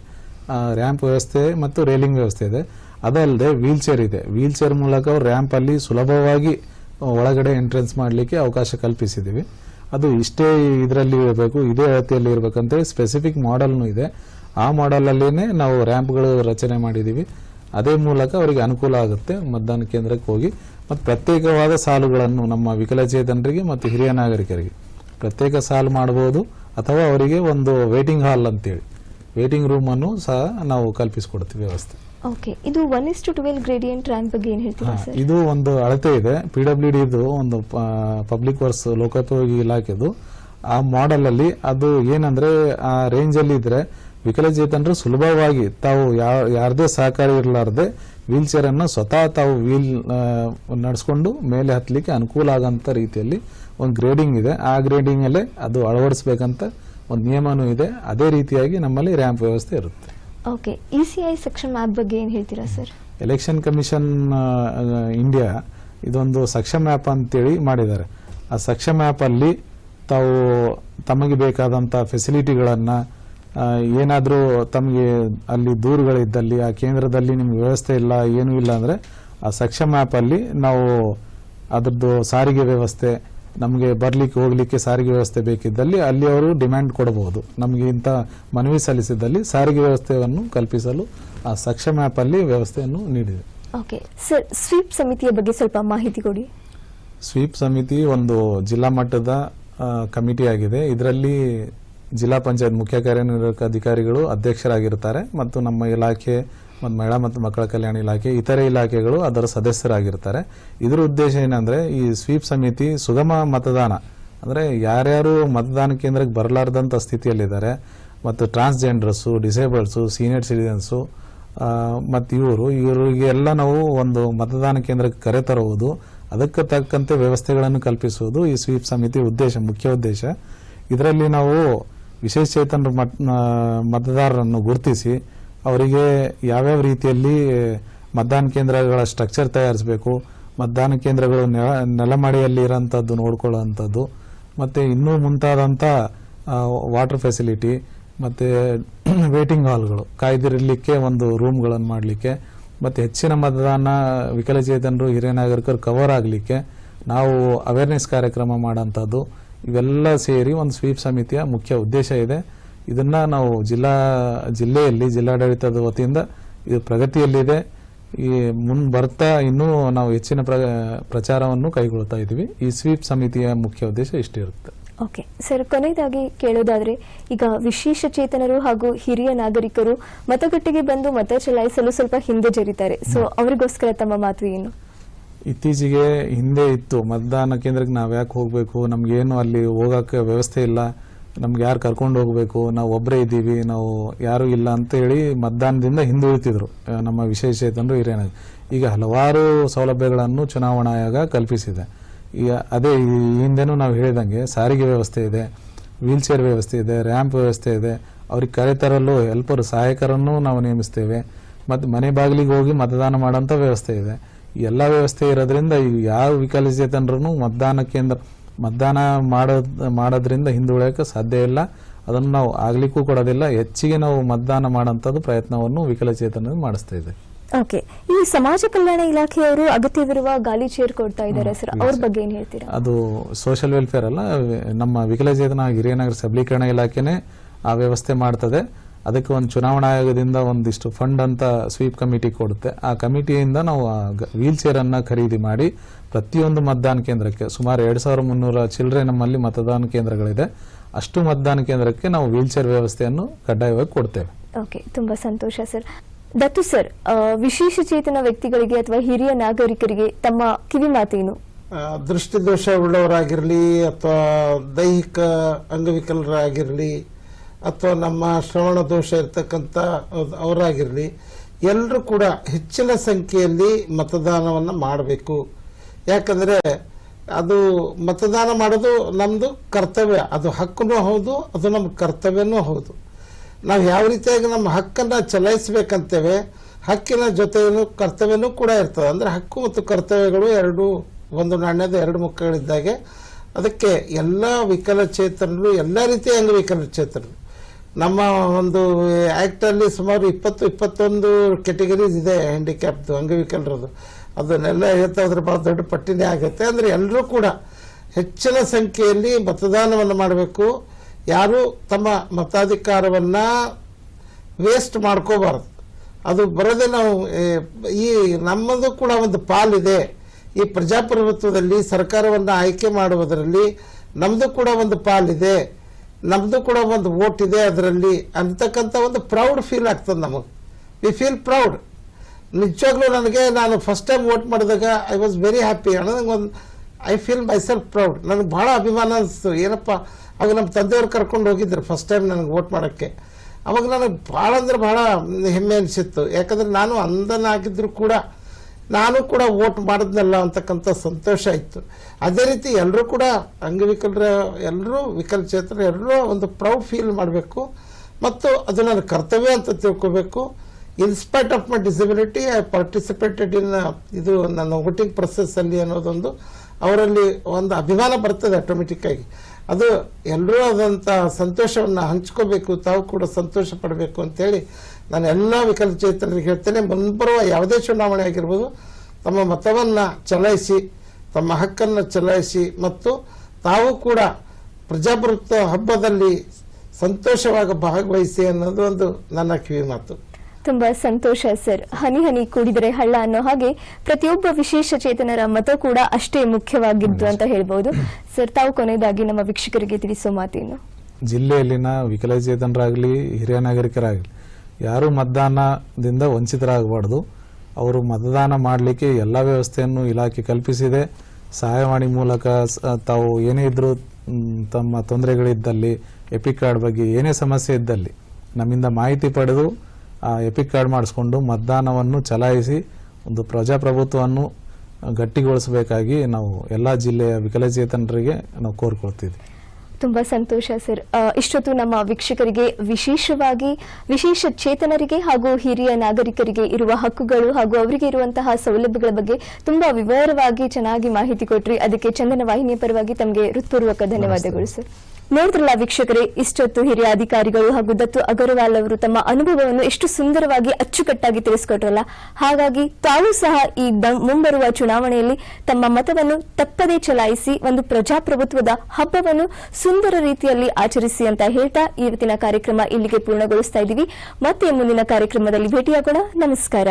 S2: ರ್ಯಾಂಪ್ ವ್ಯವಸ್ಥೆ ಮತ್ತು ರೇಲಿಂಗ್ ವ್ಯವಸ್ಥೆ ಇದೆ. ಅದಲ್ಲದೆ ವೀಲ್ ಚೇರ್ ಇದೆ. ವೀಲ್ ಚೇರ್ ಮೂಲಕ ರ್ಯಾಂಪ್ ಅಲ್ಲಿ ಸುಲಭವಾಗಿ ಒಳಗಡೆ ಎಂಟ್ರೆನ್ಸ್ ಮಾಡಲಿಕ್ಕೆ ಅವಕಾಶ ಕಲ್ಪಿಸಿದ್ದೀವಿ ಅದು ಇಷ್ಟೇ ಇದರಲ್ಲಿ ಇರಬೇಕು, ಇದೇ ಅಳತೆಯಲ್ಲಿ ಇರಬೇಕಂತೇಳಿ ಸ್ಪೆಸಿಫಿಕ್ ಮಾಡೆಲ್ನು ಇದೆ. ಆ ಮಾಡೆಲಲ್ಲಿನೇ ನಾವು ರ್ಯಾಂಪ್ಗಳು ರಚನೆ ಮಾಡಿದ್ದೀವಿ ಅದೇ ಮೂಲಕ ಅವರಿಗೆ ಅನುಕೂಲ ಆಗುತ್ತೆ. ಮತದಾನ ಕೇಂದ್ರಕ್ಕೆ ಹೋಗಿ ಮತ್ತು ಪ್ರತ್ಯೇಕವಾದ ಸಾಲುಗಳನ್ನು ನಮ್ಮ ವಿಕಲಚೇತನರಿಗೆ ಮತ್ತು ಹಿರಿಯ ನಾಗರಿಕರಿಗೆ. ಪ್ರತ್ಯೇಕ ಸಾಲು ಮಾಡಬಹುದು ಅಥವಾ ಅವರಿಗೆ ಒಂದು ವೇಟಿಂಗ್ ಹಾಲ್ ಅಂತೇಳಿ. ವೇಟಿಂಗ್ ರೂಮನ್ನು ಸಹ ನಾವು ಕಲ್ಪಿಸಿಕೊಡ್ತೀವಿ ವ್ಯವಸ್ಥೆ.
S1: ಓಕೆ ಇದು one is to twelve gradient ramp ಬಗ್ಗೆ ಏನು ಹೇಳ್ತೀರಾ ಸರ್
S2: ಇದು ಒಂದು ಅಳತೆ ಇದೆ. ಪಿ ಡಬ್ಲ್ಯೂ ಡಿ ಇದು ಒಂದು ಪಬ್ಲಿಕ್ ವರ್ಸ್ ಲೋಕೋಪಯೋಗಿ ಇಲಾಖೆದು. ಆ ಮಾಡೆಲ್ ಅಲ್ಲಿ ಅದು ಏನಂದ್ರೆ ಆ ರೇಂಜ್ ಅಲ್ಲಿ ಇದ್ರೆ ವಿಕಲಚೇತನರು ಸುಲಭವಾಗಿ ತಾವು ಯಾರದೇ ಸಹಕಾರ ಇರಲಾರ್ದೆ ವೀಲ್ ಚೇರ್ ಅನ್ನು ಸ್ವತಃ ತಾವು ವೀಲ್ ನಡೆಸ್ಕೊಂಡು ಮೇಲೆ ಹತ್ತಲಿಕ್ಕೆ ಅನುಕೂಲ ಆಗಂತ ರೀತಿಯಲ್ಲಿ ಒಂದು ಗ್ರೇಡಿಂಗ್ ಇದೆ. ಆ ಗ್ರೇಡಿಂಗ್ ಅಲ್ಲೇ ಅದು ಅಳವಡಿಸಬೇಕಂತ ಒಂದು ನಿಯಮನೂ ಇದೆ. ಅದೇ ರೀತಿಯಾಗಿ ನಮ್ಮಲ್ಲಿ ರ್ಯಾಂಪ್ ವ್ಯವಸ್ಥೆ ಇರುತ್ತೆ.
S1: Okay E C I map ಬಗ್ಗೆ ಏನು ಹೇಳ್ತೀರಾ ಸರ್
S2: ಎಲೆಕ್ಷನ್ ಕಮಿಷನ್ ಇಂಡಿಯಾ ಇದೊಂದು ಸಕ್ಷಮ್ ಆ್ಯಪ್ ಅಂತೇಳಿ ಮಾಡಿದ್ದಾರೆ. ಆ ಸಕ್ಷಮ್ ಅಲ್ಲಿ ತಾವು ತಮಗೆ ಬೇಕಾದಂಥ ಫೆಸಿಲಿಟಿಗಳನ್ನು ಏನಾದರೂ ತಮಗೆ ಅಲ್ಲಿ ದೂರುಗಳಿದ್ದಲ್ಲಿ, ಆ ಕೇಂದ್ರದಲ್ಲಿ ನಿಮ್ಗೆ ವ್ಯವಸ್ಥೆ ಇಲ್ಲ, ಏನೂ ಇಲ್ಲ ಅಂದರೆ ಆ ಸಕ್ಷಮ ಆ್ಯಪಲ್ಲಿ ನಾವು ಅದರದ್ದು ಸಾರಿಗೆ ವ್ಯವಸ್ಥೆ ನಮಗೆ ಬರಲಿಕ್ಕೆ ಹೋಗಲಿಕ್ಕೆ ಸಾರಿಗೆ ವ್ಯವಸ್ಥೆ ಬೇಕಿದ್ದಲ್ಲಿ ಅಲ್ಲಿ ಅವರು ಡಿಮ್ಯಾಂಡ್ ಕೊಡಬಹುದು. ನಮಗೆ ಇಂಥ ಮನವಿ ಸಲ್ಲಿಸಿದಲ್ಲಿ ಸಾರಿಗೆ ವ್ಯವಸ್ಥೆಯನ್ನು ಕಲ್ಪಿಸಲು ಆ ಸಕ್ಷಮ ಆ್ಯಪಲ್ಲಿ ವ್ಯವಸ್ಥೆಯನ್ನು ನೀಡಿದೆ.
S1: ಓಕೆ. ಸರ್ ಸ್ವೀಪ್ ಸಮಿತಿಯ ಬಗ್ಗೆ ಸ್ವಲ್ಪ ಮಾಹಿತಿ ಕೊಡಿ.
S2: ಸ್ವೀಪ್ ಸಮಿತಿ ಒಂದು ಜಿಲ್ಲಾ ಮಟ್ಟದ ಕಮಿಟಿ ಆಗಿದೆ. ಇದರಲ್ಲಿ ಜಿಲ್ಲಾ ಪಂಚಾಯತ್ ಮುಖ್ಯ ಕಾರ್ಯನಿರ್ವಾಹಕ ಅಧಿಕಾರಿಗಳು ಅಧ್ಯಕ್ಷರಾಗಿರ್ತಾರೆ ಮತ್ತು ನಮ್ಮ ಇಲಾಖೆ ಮತ್ತು ಮಹಿಳಾ ಮತ್ತು ಮಕ್ಕಳ ಕಲ್ಯಾಣ ಇಲಾಖೆ, ಇತರೆ ಇಲಾಖೆಗಳು ಅದರ ಸದಸ್ಯರಾಗಿರ್ತಾರೆ. ಇದರ ಉದ್ದೇಶ ಏನಂದರೆ, ಈ ಸ್ವೀಪ್ ಸಮಿತಿ ಸುಗಮ ಮತದಾನ, ಅಂದರೆ ಯಾರ್ಯಾರು ಮತದಾನ ಕೇಂದ್ರಕ್ಕೆ ಬರಲಾರ್ದಂಥ ಸ್ಥಿತಿಯಲ್ಲಿದ್ದಾರೆ, ಮತ್ತು ಟ್ರಾನ್ಸ್ಜೆಂಡರ್ಸು ಡಿಸೇಬಲ್ಸು ಸೀನಿಯರ್ ಸಿಟಿಸನ್ಸು ಮತ್ತು ಇವರು, ಇವರಿಗೆಲ್ಲ ನಾವು ಒಂದು ಮತದಾನ ಕೇಂದ್ರಕ್ಕೆ ಕರೆ ತರುವುದು, ಅದಕ್ಕೆ ತಕ್ಕಂತೆ ವ್ಯವಸ್ಥೆಗಳನ್ನು ಕಲ್ಪಿಸುವುದು ಈ ಸ್ವೀಪ್ ಸಮಿತಿ ಉದ್ದೇಶ, ಮುಖ್ಯ ಉದ್ದೇಶ. ಇದರಲ್ಲಿ ನಾವು ವಿಶೇಷ ಚೇತನರು ಮತ್ ಮತದಾರರನ್ನು ಗುರುತಿಸಿ ಅವರಿಗೆ ಯಾವ್ಯಾವ ರೀತಿಯಲ್ಲಿ ಮತದಾನ ಕೇಂದ್ರಗಳ ಸ್ಟ್ರಕ್ಚರ್ ತಯಾರಿಸಬೇಕು, ಮತದಾನ ಕೇಂದ್ರಗಳು ನೆಲ, ನೆಲಮಡಿಯಲ್ಲಿ ಇರೋಂಥದ್ದು ನೋಡ್ಕೊಳ್ಳೋವಂಥದ್ದು ಮತ್ತು ಇನ್ನೂ ಮುಂತಾದಂಥ ವಾಟರ್ ಫೆಸಿಲಿಟಿ, ಮತ್ತು [clears throat] ವೇಟಿಂಗ್ ಹಾಲ್ಗಳು, ಕಾಯ್ದಿರಲಿಕ್ಕೆ ಒಂದು ರೂಮ್ಗಳನ್ನು ಮಾಡಲಿಕ್ಕೆ, ಮತ್ತು ಹೆಚ್ಚಿನ ಮತದಾನ ವಿಕಲಚೇತನರು ಹಿರಿಯ ನಾಗರಿಕರು ಕವರ್ ಆಗಲಿಕ್ಕೆ ನಾವು ಅವೇರ್ನೆಸ್ ಕಾರ್ಯಕ್ರಮ ಮಾಡೋಂಥದ್ದು, ಇವೆಲ್ಲ ಸೇರಿ ಒಂದು ಸ್ವೀಪ್ ಸಮಿತಿಯ ಮುಖ್ಯ ಉದ್ದೇಶ ಇದೆ. ಇದನ್ನ ನಾವು ಜಿಲ್ಲಾ ಜಿಲ್ಲೆಯಲ್ಲಿ ಜಿಲ್ಲಾಡಳಿತದ ವತಿಯಿಂದ ಇದು ಪ್ರಗತಿಯಲ್ಲಿದೆ. ಈ ಮುನ್ ಬರ್ತಾ ಇನ್ನೂ ನಾವು ಹೆಚ್ಚಿನ ಪ್ರ ಪ್ರಚಾರವನ್ನು ಕೈಗೊಳ್ತಾ ಇದ್ದೀವಿ. ಈ ಸ್ವೀಪ್ ಸಮಿತಿಯ ಮುಖ್ಯ ಉದ್ದೇಶ ಇಷ್ಟಿರುತ್ತೆ
S1: ಓಕೆ. ಸರ್ ಕೊನೆಯದಾಗಿ ಕೇಳೋದಾದ್ರೆ ಈಗ ವಿಶೇಷ ಚೇತನರು ಹಾಗೂ ಹಿರಿಯ ನಾಗರಿಕರು ಮತಗಟ್ಟೆಗೆ ಬಂದು ಮತ ಚಲಾಯಿಸಲು ಸ್ವಲ್ಪ ಹಿಂದೆ ಜರಿತಾರೆ. ಸೊ ಅವರಿಗೋಸ್ಕರ ತಮ್ಮ ಮಾತು ಏನು?
S2: ಇತ್ತೀಚೆಗೆ ಹಿಂದೆ ಇತ್ತು. ಮತದಾನ ಕೇಂದ್ರಕ್ಕೆ ನಾವು ಯಾಕೆ ಹೋಗಬೇಕು? ನಮಗೇನು ಅಲ್ಲಿ ಹೋಗಕ್ಕೆ ವ್ಯವಸ್ಥೆ ಇಲ್ಲ. ನಮ್ಗೆ ಯಾರು ಕರ್ಕೊಂಡು ಹೋಗಬೇಕು, ನಾವು ಒಬ್ಬರೇ ಇದ್ದೀವಿ, ನಾವು ಯಾರೂ ಇಲ್ಲ ಅಂತ ಹೇಳಿ ಮತದಾನದಿಂದ ಹಿಂದುಳಿತಿದ್ರು ನಮ್ಮ ನಮ್ಮ ವಿಶೇಷಚೇತನರು ಹಿರಿಯನಾಗಿ ಈಗ ಹಲವಾರು ಸೌಲಭ್ಯಗಳನ್ನು ಚುನಾವಣಾ ಆಯೋಗ ಕಲ್ಪಿಸಿದೆ. ಈಗ ಅದೇ ಈ ಹಿಂದೆನೂ ನಾವು ಹೇಳಿದಂಗೆ ಸಾರಿಗೆ ವ್ಯವಸ್ಥೆ ಇದೆ ವೀಲ್ಚೇರ್ ವ್ಯವಸ್ಥೆ ಇದೆ, ರ್ಯಾಂಪ್ ವ್ಯವಸ್ಥೆ ಇದೆ. ಅವ್ರಿಗೆ ಕರೆತರಲು ಹೆಲ್ಪರ್, ಸಹಾಯಕರನ್ನು ನಾವು ನೇಮಿಸ್ತೇವೆ. ಮತ್ತು ಮನೆ ಬಾಗಿಲಿಗೆ ಹೋಗಿ ಮತದಾನ ಮಾಡೋಂಥ ವ್ಯವಸ್ಥೆ ಇದೆ. ಎಲ್ಲ ವ್ಯವಸ್ಥೆ ಇರೋದ್ರಿಂದ ಯಾವ ವಿಕಲಚೇತನರು ಮತದಾನ ಕೇಂದ್ರ ಮತದಾನ ಮಾಡೋದ್ ಮಾಡೋದ್ರಿಂದ ಹಿಂದುಳಿಯೋಕೆ ಸಾಧ್ಯ ಇಲ್ಲ. ಅದನ್ನು ನಾವು ಆಗ್ಲಿಕ್ಕೂ ಕೊಡೋದಿಲ್ಲ. ಹೆಚ್ಚಿಗೆ ನಾವು ಮತದಾನ ಮಾಡೋಂಥದ್ದು ಪ್ರಯತ್ನವನ್ನು ವಿಕಲಚೇತನ ಮಾಡಿಸ್ತಾ ಇದೆ.
S1: ಓಕೆ. ಈ ಸಮಾಜ ಕಲ್ಯಾಣ ಇಲಾಖೆಯವರು ಅಗತ್ಯವಿರುವ ಗಾಲಿ ಚೇರ್ ಕೊಡ್ತಾ ಇದ್ದಾರೆ ಸರ್. ಅವ್ರ ಬಗ್ಗೆ ಏನ್ ಹೇಳ್ತೀರಾ?
S2: ಅದು ಸೋಷಿಯಲ್ ವೆಲ್ಫೇರ್ ಅಲ್ಲ. ನಮ್ಮ ವಿಕಲಚೇತನ ಹಿರಿಯನಗರ ಸಬಲೀಕರಣ ಇಲಾಖೆನೇ ಆ ವ್ಯವಸ್ಥೆ ಮಾಡ್ತದೆ. ಅದಕ್ಕೆ ಒಂದು ಚುನಾವಣಾ ಆಯೋಗದಿಂದ ಒಂದಿಷ್ಟು ಫಂಡ್ ಅಂತ ಸ್ವೀಪ್ ಕಮಿಟಿ ಕೊಡುತ್ತೆ. ಆ ಕಮಿಟಿಯಿಂದ ನಾವು ವೀಲ್ ಚೇರ್ ಅನ್ನ ಖರೀದಿ ಮಾಡಿ ಪ್ರತಿಯೊಂದು ಮತದಾನ ಕೇಂದ್ರಕ್ಕೆ ಸುಮಾರು ಎರಡು ಸಾವಿರದ ಮುನ್ನೂರ ಚಿಲ್ಲರೆ ನಮ್ಮಲ್ಲಿ ಮತದಾನ ಕೇಂದ್ರಗಳಿದೆ. ಅಷ್ಟು ಮತದಾನ ಕೇಂದ್ರಕ್ಕೆ ನಾವು ವೀಲ್ಚೇರ್ ವ್ಯವಸ್ಥೆಯನ್ನು ಕಡ್ಡಾಯವಾಗಿ ಕೊಡ್ತೇವೆ.
S1: ಓಕೆ ತುಂಬಾ ಸಂತೋಷ ಸರ್. ದತ್ತು ಸರ್ ವಿಶೇಷ ಚೇತನ ವ್ಯಕ್ತಿಗಳಿಗೆ ಅಥವಾ ಹಿರಿಯ ನಾಗರಿಕರಿಗೆ ತಮ್ಮ ಕಿವಿ ಮಾತೇನು
S3: ದೃಷ್ಟಿದೋಷ ಉಳ್ಳವರಾಗಿರಲಿ ಅಥವಾ ದೈಹಿಕ ಅಂಗವಿಕಲರಾಗಿರಲಿ ಅಥವಾ ನಮ್ಮ ಶ್ರವಣ ದೋಷ ಇರ್ತಕ್ಕಂಥ ಅವರಾಗಿರಲಿ ಎಲ್ಲರೂ ಕೂಡ ಹೆಚ್ಚಿನ ಸಂಖ್ಯೆಯಲ್ಲಿ ಮತದಾನವನ್ನು ಮಾಡಬೇಕು. ಯಾಕಂದರೆ ಅದು ಮತದಾನ ಮಾಡೋದು ನಮ್ಮದು ಕರ್ತವ್ಯ. ಅದು ಹಕ್ಕೂ ಹೌದು, ಅದು ನಮ್ಮ ಕರ್ತವ್ಯನೂ ಹೌದು. ನಾವು ಯಾವ ರೀತಿಯಾಗಿ ನಮ್ಮ ಹಕ್ಕನ್ನು ಚಲಾಯಿಸಬೇಕಂತೇವೆ, ಹಕ್ಕಿನ ಜೊತೆಯೂ ಕರ್ತವ್ಯನೂ ಕೂಡ ಇರ್ತದೆ. ಅಂದರೆ ಹಕ್ಕು ಮತ್ತು ಕರ್ತವ್ಯಗಳು ಎರಡು, ಒಂದು ನಾಣ್ಯದ ಎರಡು ಮುಖಗಳಿದ್ದಾಗೆ, ಅದಕ್ಕೆ ಎಲ್ಲ ವಿಕಲಚೇತನರು, ಎಲ್ಲ ರೀತಿಯ ಅಂಗವಿಕಲಚೇತನರು. ನಮ್ಮ ಒಂದು ಆ್ಯಕ್ಟಲ್ಲಿ ಸುಮಾರು ಇಪ್ಪತ್ತು, ಇಪ್ಪತ್ತೊಂದು ಕೆಟಗರೀಸ್ ಇದೆ ಹ್ಯಾಂಡಿಕ್ಯಾಪ್ದು ಅಂಗವಿಕಲರದು ಅದನ್ನೆಲ್ಲ ಹೇಳ್ತಾ ದೊಡ್ಡ ಪಟ್ಟಿನೇ ಆಗುತ್ತೆ. ಅಂದರೆ ಎಲ್ಲರೂ ಕೂಡ ಹೆಚ್ಚಿನ ಸಂಖ್ಯೆಯಲ್ಲಿ ಮತದಾನವನ್ನು ಮಾಡಬೇಕು. ಯಾರೂ ತಮ್ಮ ಮತಾಧಿಕಾರವನ್ನು ವೇಸ್ಟ್ ಮಾಡ್ಕೋಬಾರ್ದು. ಅದು ಬರೋದೇ ನಾವು ಈ ನಮ್ಮದು ಕೂಡ ಒಂದು ಪಾಲಿದೆ. ಈ ಪ್ರಜಾಪ್ರಭುತ್ವದಲ್ಲಿ ಸರ್ಕಾರವನ್ನು ಆಯ್ಕೆ ಮಾಡುವುದರಲ್ಲಿ ನಮ್ಮದು ಕೂಡ ಒಂದು ಪಾಲಿದೆ. ನಮ್ಮದು ಕೂಡ ಒಂದು ವೋಟ್ ಇದೆ ಅದರಲ್ಲಿ ಅಂತಕ್ಕಂಥ ಒಂದು ಪ್ರೌಡ್ ಫೀಲ್ ಆಗ್ತದೆ ನಮಗೆ. We feel proud. ನಿಜವಾಗ್ಲೂ ನನಗೆ ನಾನು ಫಸ್ಟ್ ಟೈಮ್ ವೋಟ್ ಮಾಡಿದಾಗ ಐ ವಾಸ್ ವೆರಿ ಹ್ಯಾಪಿ ನನಗೆ ಒಂದು I feel myself proud ನನಗೆ ಭಾಳ ಅಭಿಮಾನ ಅನಿಸ್ತು. ಏನಪ್ಪ? ಅವಾಗ ನಮ್ಮ ತಂದೆಯವ್ರು ಕರ್ಕೊಂಡು ಹೋಗಿದ್ರು ಫಸ್ಟ್ ಟೈಮ್ ನನಗೆ ವೋಟ್ ಮಾಡೋಕ್ಕೆ. ಅವಾಗ ನನಗೆ ಭಾಳ ಅಂದರೆ ಭಾಳ ಹೆಮ್ಮೆ ಅನಿಸಿತ್ತು. ಯಾಕಂದರೆ ನಾನು ಅಂದನಾಗಿದ್ದರೂ ಕೂಡ ನಾನು ಕೂಡ ವೋಟ್ ಮಾಡಿದ್ನಲ್ಲ ಅಂತಕ್ಕಂಥ ಸಂತೋಷ ಇತ್ತು. ಅದೇ ರೀತಿ ಎಲ್ಲರೂ ಕೂಡ ಅಂಗವಿಕಲರ ಎಲ್ಲರೂ ವಿಕಲಚೇತರ ಎಲ್ಲರೂ ಒಂದು ಪ್ರೌಡ್ ಫೀಲ್ ಮಾಡಬೇಕು. ಮತ್ತು ಅದು ನನ್ನ ಕರ್ತವ್ಯ ಅಂತ ತಿಳ್ಕೋಬೇಕು. Inspite of my disability I participated in ಇದು ನನ್ನ ವೋಟಿಂಗ್ ಪ್ರೊಸೆಸ್ಸಲ್ಲಿ ಅನ್ನೋದೊಂದು ಅವರಲ್ಲಿ ಒಂದು ಅಭಿಮಾನ ಬರ್ತದೆ ಆಟೋಮೆಟಿಕ್ಕಾಗಿ ಅದು ಎಲ್ಲರೂ ಆದಂಥ ಸಂತೋಷವನ್ನು ಹಂಚ್ಕೋಬೇಕು, ತಾವು ಕೂಡ ಸಂತೋಷ ಪಡಬೇಕು ಅಂತೇಳಿ ನಾನು ಎಲ್ಲ ವಿಕಲಚೇತನರಿಗೆ ಹೇಳ್ತೇನೆ. ಮುಂಬರುವ ಯಾವುದೇ ಚುನಾವಣೆ ಆಗಿರ್ಬೋದು, ತಮ್ಮ ಮತವನ್ನು ಚಲಾಯಿಸಿ, ತಮ್ಮ ಹಕ್ಕನ್ನು ಚಲಾಯಿಸಿ ಮತ್ತು ತಾವು ಕೂಡ ಪ್ರಜಾಪ್ರಭುತ್ವ ಹಬ್ಬದಲ್ಲಿ ಸಂತೋಷವಾಗಿ ಭಾಗವಹಿಸಿ ಅನ್ನೋದು ಒಂದು ನನ್ನ ಕಿವಿ ಮಾತು.
S1: ತುಂಬಾ ಸಂತೋಷ ಸರ್. ಹನಿ ಹನಿ ಕೂಡಿದರೆ ಹಳ್ಳ ಅನ್ನೋ ಹಾಗೆ ಪ್ರತಿಯೊಬ್ಬ ವಿಶೇಷ ಚೇತನರ ಮತ ಕೂಡ ಅಷ್ಟೇ ಮುಖ್ಯವಾಗಿದ್ದು ಅಂತ ಹೇಳ್ಬಹುದು ಸರ್ ತಾವು ಕೊನೆಯದಾಗಿ ನಮ್ಮ ವೀಕ್ಷಕರಿಗೆ ತಿಳಿಸೋ ಮಾತೇನು?
S2: ಜಿಲ್ಲೆಯಲ್ಲಿನ ವಿಕಲಚೇತನರಾಗಲಿ ಹಿರಿಯ ನಾಗರಿಕರಾಗಲಿ ಯಾರು ಮತದಾನದಿಂದ ವಂಚಿತರಾಗಬಾರ್ದು. ಅವರು ಮತದಾನ ಮಾಡಲಿಕ್ಕೆ ಎಲ್ಲ ವ್ಯವಸ್ಥೆಯನ್ನು ಇಲಾಖೆ ಕಲ್ಪಿಸಿದೆ. ಸಹಾಯವಾಣಿ ಮೂಲಕ ತಾವು ಏನೇ ಇದ್ರೂ ತಮ್ಮ ತೊಂದರೆಗಳಿದ್ದಲ್ಲಿ ಎಪಿಕ್ ಕಾರ್ಡ್ ಬಗ್ಗೆ ಏನೇ ಸಮಸ್ಯೆ ಇದ್ದಲ್ಲಿ ನಮ್ಮಿಂದ ಮಾಹಿತಿ ಪಡೆದು ಎಪಿಕ್ ಕಾರ್ಡ್ ಮಾಡಿಸ್ಕೊಂಡು ಮತದಾನವನ್ನು ಚಲಾಯಿಸಿ ಒಂದು ಪ್ರಜಾಪ್ರಭುತ್ವವನ್ನು ಗಟ್ಟಿಗೊಳಿಸಬೇಕಾಗಿ ನಾವು ಎಲ್ಲ ಜಿಲ್ಲೆಯ ವಿಕಲಚೇತನರಿಗೆ ನಾವು ಕೋರ್ಕೊಳ್ತೀವಿ.
S1: ತುಂಬಾ ಸಂತೋಷ ಸರ್. ಇಷ್ಟೊತ್ತು ನಮ್ಮ ವೀಕ್ಷಕರಿಗೆ ವಿಶೇಷವಾಗಿ ವಿಶೇಷ ಚೇತನರಿಗೆ ಹಾಗೂ ಹಿರಿಯ ನಾಗರಿಕರಿಗೆ ಇರುವ ಹಕ್ಕುಗಳು ಹಾಗೂ ಅವರಿಗೆ ಇರುವಂತಹ ಸೌಲಭ್ಯಗಳ ಬಗ್ಗೆ ತುಂಬಾ ವಿವರವಾಗಿ ಚೆನ್ನಾಗಿ ಮಾಹಿತಿ ಕೊಟ್ರಿ. ಅದಕ್ಕೆ ಚಂದನ ವಾಹಿನಿಯ ಪರವಾಗಿ ತಮಗೆ ಹೃತ್ಪೂರ್ವಕ ಧನ್ಯವಾದಗಳು ಸರ್. ನೋಡಿದ್ರಲ್ಲ ವೀಕ್ಷಕರೇ, ಇಷ್ಟೊತ್ತು ಹಿರಿಯ ಅಧಿಕಾರಿಗಳು ಹಾಗೂ ದತ್ತು ಅಗರ್ವಾಲ್ ಅವರು ತಮ್ಮ ಅನುಭವವನ್ನು ಎಷ್ಟು ಸುಂದರವಾಗಿ ಅಚ್ಚುಕಟ್ಟಾಗಿ ತಿಳಿಸಿಕೊಟ್ರಲ್ಲ, ಹಾಗಾಗಿ ತಾವು ಸಹ ಈ ಮುಂಬರುವ ಚುನಾವಣೆಯಲ್ಲಿ ತಮ್ಮ ಮತವನ್ನು ತಪ್ಪದೇ ಚಲಾಯಿಸಿ ಒಂದು ಪ್ರಜಾಪ್ರಭುತ್ವದ ಹಬ್ಬವನ್ನು ಸುಂದರ ರೀತಿಯಲ್ಲಿ ಆಚರಿಸಿ ಅಂತ ಹೇಳ್ತಾ ಇವತ್ತಿನ ಕಾರ್ಯಕ್ರಮ ಇಲ್ಲಿಗೆ ಪೂರ್ಣಗೊಳಿಸ್ತಾ ಇದ್ದೀವಿ. ಮತ್ತೆ ಮುಂದಿನ ಕಾರ್ಯಕ್ರಮದಲ್ಲಿ ಭೇಟಿಯಾಗೋಣ. ನಮಸ್ಕಾರ.